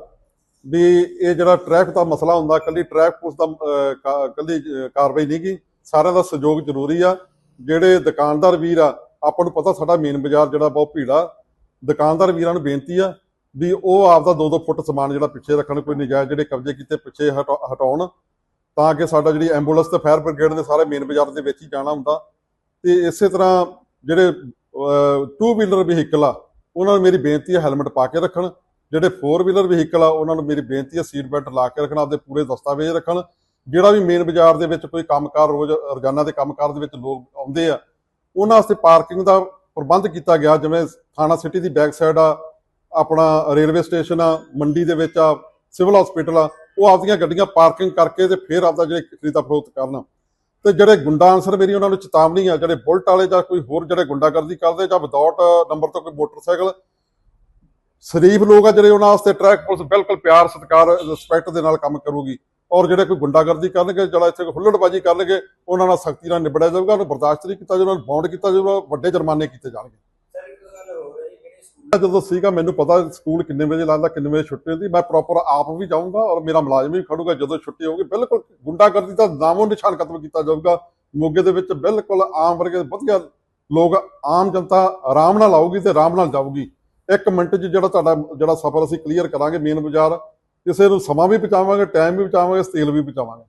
ਵੀ ਇਹ ਜਿਹੜਾ ਟ੍ਰੈਫਿਕ ਦਾ ਮਸਲਾ ਹੁੰਦਾ ਕੱਲੀ ਟ੍ਰੈਫਿਕ ਪੁਲਿਸ ਦਾ ਕਾ- ਕੱਲੀ ਕਾਰਵਾਈ ਨਹੀਂ ਗੀ, ਸਾਰਿਆਂ ਦਾ ਸਹਿਯੋਗ ਜ਼ਰੂਰੀ ਆ। ਜਿਹੜੇ ਦੁਕਾਨਦਾਰ ਵੀਰ ਆ ਆਪਾਂ ਨੂੰ ਪਤਾ ਸਾਡਾ ਮੇਨ ਬਾਜ਼ਾਰ ਜਿਹੜਾ ਬਹੁਤ ਭੀੜਾ। ਦੁਕਾਨਦਾਰ ਵੀਰਾਂ ਨੂੰ ਬੇਨਤੀ ਆ ਵੀ ਉਹ ਆਪਦਾ 2-2 ਫੁੱਟ ਸਮਾਨ ਜਿਹੜਾ ਪਿੱਛੇ ਰੱਖਣ, ਕੋਈ ਨਜਾਇਜ਼ ਜਿਹੜੇ ਕਬਜ਼ੇ ਕੀਤੇ ਪਿੱਛੇ ਹਟਾ- ਹਟਾਉਣ, ਤਾਂ ਕਿ ਸਾਡਾ ਜਿਹੜੀ ਐਂਬੂਲੈਂਸ ਤੇ ਫਾਇਰ ਬ੍ਰਿਗੇਡ ਦੇ ਸਾਰੇ ਮੇਨ ਬਾਜ਼ਾਰ ਦੇ ਵਿੱਚ ਹੀ ਜਾਣਾ ਹੁੰਦਾ। ਤੇ ਇਸੇ ਤਰ੍ਹਾਂ ਜਿਹੜੇ ਟੂ ਵੀਲਰ ਵਹੀਕਲ ਆ, ਉਹਨਾਂ ਨੂੰ ਮੇਰੀ ਬੇਨਤੀ ਹੈ ਹੈਲਮਟ ਪਾ ਕੇ ਰੱਖਣ। ਜਿਹੜੇ 4 ਵੀਲਰ ਵਹੀਕਲ ਆ, ਉਹਨਾਂ ਨੂੰ ਮੇਰੀ ਬੇਨਤੀ ਹੈ ਸੀਟ ਬੈਲਟ ਲਾ ਕੇ ਰੱਖਣ, ਆਪਦੇ ਪੂਰੇ ਦਸਤਾਵੇਜ਼ ਰੱਖਣ। ਜਿਹੜਾ ਵੀ ਮੇਨ ਬਾਜ਼ਾਰ ਦੇ ਵਿੱਚ ਕੋਈ ਕੰਮਕਾਰ ਰੋਜ਼ ਰੋਜ਼ਾਨਾ ਦੇ ਕੰਮਕਾਰ ਦੇ ਵਿੱਚ ਲੋਕ ਆਉਂਦੇ ਆ ਉਹਨਾਂ ਵਾਸਤੇ ਪਾਰਕਿੰਗ ਦਾ ਪ੍ਰਬੰਧ ਕੀਤਾ ਗਿਆ, ਜਿਵੇਂ ਥਾਣਾ ਸਿਟੀ ਦੀ ਬੈਕ ਸਾਈਡ ਆ, ਆਪਣਾ ਰੇਲਵੇ ਸਟੇਸ਼ਨ ਆ, ਮੰਡੀ ਦੇ ਵਿੱਚ ਆ, ਸਿਵਲ ਹਸਪੀਟਲ ਆ, ਉਹ ਆਪਦੀਆਂ ਗੱਡੀਆਂ ਪਾਰਕਿੰਗ ਕਰਕੇ ਤੇ ਫਿਰ ਆਪਦਾ ਜਿਹੜੇ ਖਰੀਦਾ ਫਰੋਖਤ ਕਰਨ। ਤੇ ਜਿਹੜੇ ਗੁੰਡਾ ਅਨਸਰ ਮੇਰੀ ਉਹਨਾਂ ਨੂੰ ਚੇਤਾਵਨੀ ਆ, ਜਿਹੜੇ ਬੁਲਟ ਵਾਲੇ ਜਾਂ ਕੋਈ ਹੋਰ ਜਿਹੜੇ ਗੁੰਡਾਗਰਦੀ ਕਰਦੇ ਜਾਂ ਵਿਦਆਊਟ ਨੰਬਰ ਤੋਂ ਕੋਈ ਮੋਟਰਸਾਈਕਲ, ਸ਼ਰੀਫ ਲੋਕ ਆ ਜਿਹੜੇ ਉਹਨਾਂ ਵਾਸਤੇ ਟਰੈਕ ਪੁਲਿਸ ਬਿਲਕੁਲ ਪਿਆਰ, ਸਤਿਕਾਰ ਰਿਸਪੈਕਟ ਦੇ ਨਾਲ ਕੰਮ ਕਰੂਗੀ। ਔਰ ਜਿਹੜੇ ਕੋਈ ਗੁੰਡਾਗਰਦੀ ਕਰਨਗੇ ਜਿਹੜਾ ਇੱਥੇ ਕੋਈ ਹੁੱਲੜਬਾਜੀ ਕਰਨਗੇ ਉਹਨਾਂ ਨਾਲ ਸਖਤੀ ਨਾਲ ਨਿਬੜਿਆ ਜਾਊਗਾ ਉਹਨੂੰ ਬਰਦਾਸ਼ਤ ਨਹੀਂ ਕੀਤਾ ਜਾਊਗਾ ਉਹਨਾਂ ਨੂੰ ਬੌਂਡ ਕੀਤਾ ਜਾਊਗਾ ਵੱਡੇ ਜੁਰਮਾਨੇ ਕੀਤੇ ਜਾਣਗੇ। ਜਦੋਂ ਸੀਗਾ ਮੈਨੂੰ ਪਤਾ ਸਕੂਲ ਕਿੰਨੇ ਵਜੇ ਲੱਗਦਾ ਕਿੰਨੇ ਵਜੇ ਛੁੱਟੀ ਹੁੰਦੀ ਮੈਂ ਪ੍ਰੋਪਰ ਆਪ ਵੀ ਜਾਊਂਗਾ ਔਰ ਮੇਰਾ ਮੁਲਾਜ਼ਮ ਵੀ ਖੜੂਗਾ ਜਦੋਂ ਛੁੱਟੀ ਹੋਊਗੀ ਬਿਲਕੁਲ ਗੁੰਡਾਗਰਦੀ ਦਾ ਨਾਮੋ ਨਿਸ਼ਾਨ ਖਤਮ ਕੀਤਾ ਜਾਊਗਾ। ਮੋਗੇ ਦੇ ਵਿੱਚ ਬਿਲਕੁਲ ਆਮ ਵਰਗੇ ਵਧੀਆ ਲੋਕ ਆਮ ਜਨਤਾ ਆਰਾਮ ਨਾਲ ਆਊਗੀ ਤੇ ਆਰਾਮ ਨਾਲ ਜਾਊਗੀ। ਇੱਕ ਮਿੰਟ 'ਚ ਜਿਹੜਾ ਤੁਹਾਡਾ ਜਿਹੜਾ ਸਫ਼ਰ ਅਸੀਂ ਕਲੀਅਰ ਕਰਾਂਗੇ ਮੇਨ ਬਾਜ਼ਾਰ। ਕਿਸੇ ਨੂੰ ਸਮਾਂ ਵੀ ਬਚਾਵਾਂਗੇ ਟਾਈਮ ਵੀ ਬਚਾਵਾਂਗੇ ਤੇਲ ਵੀ ਬਚਾਵਾਂਗੇ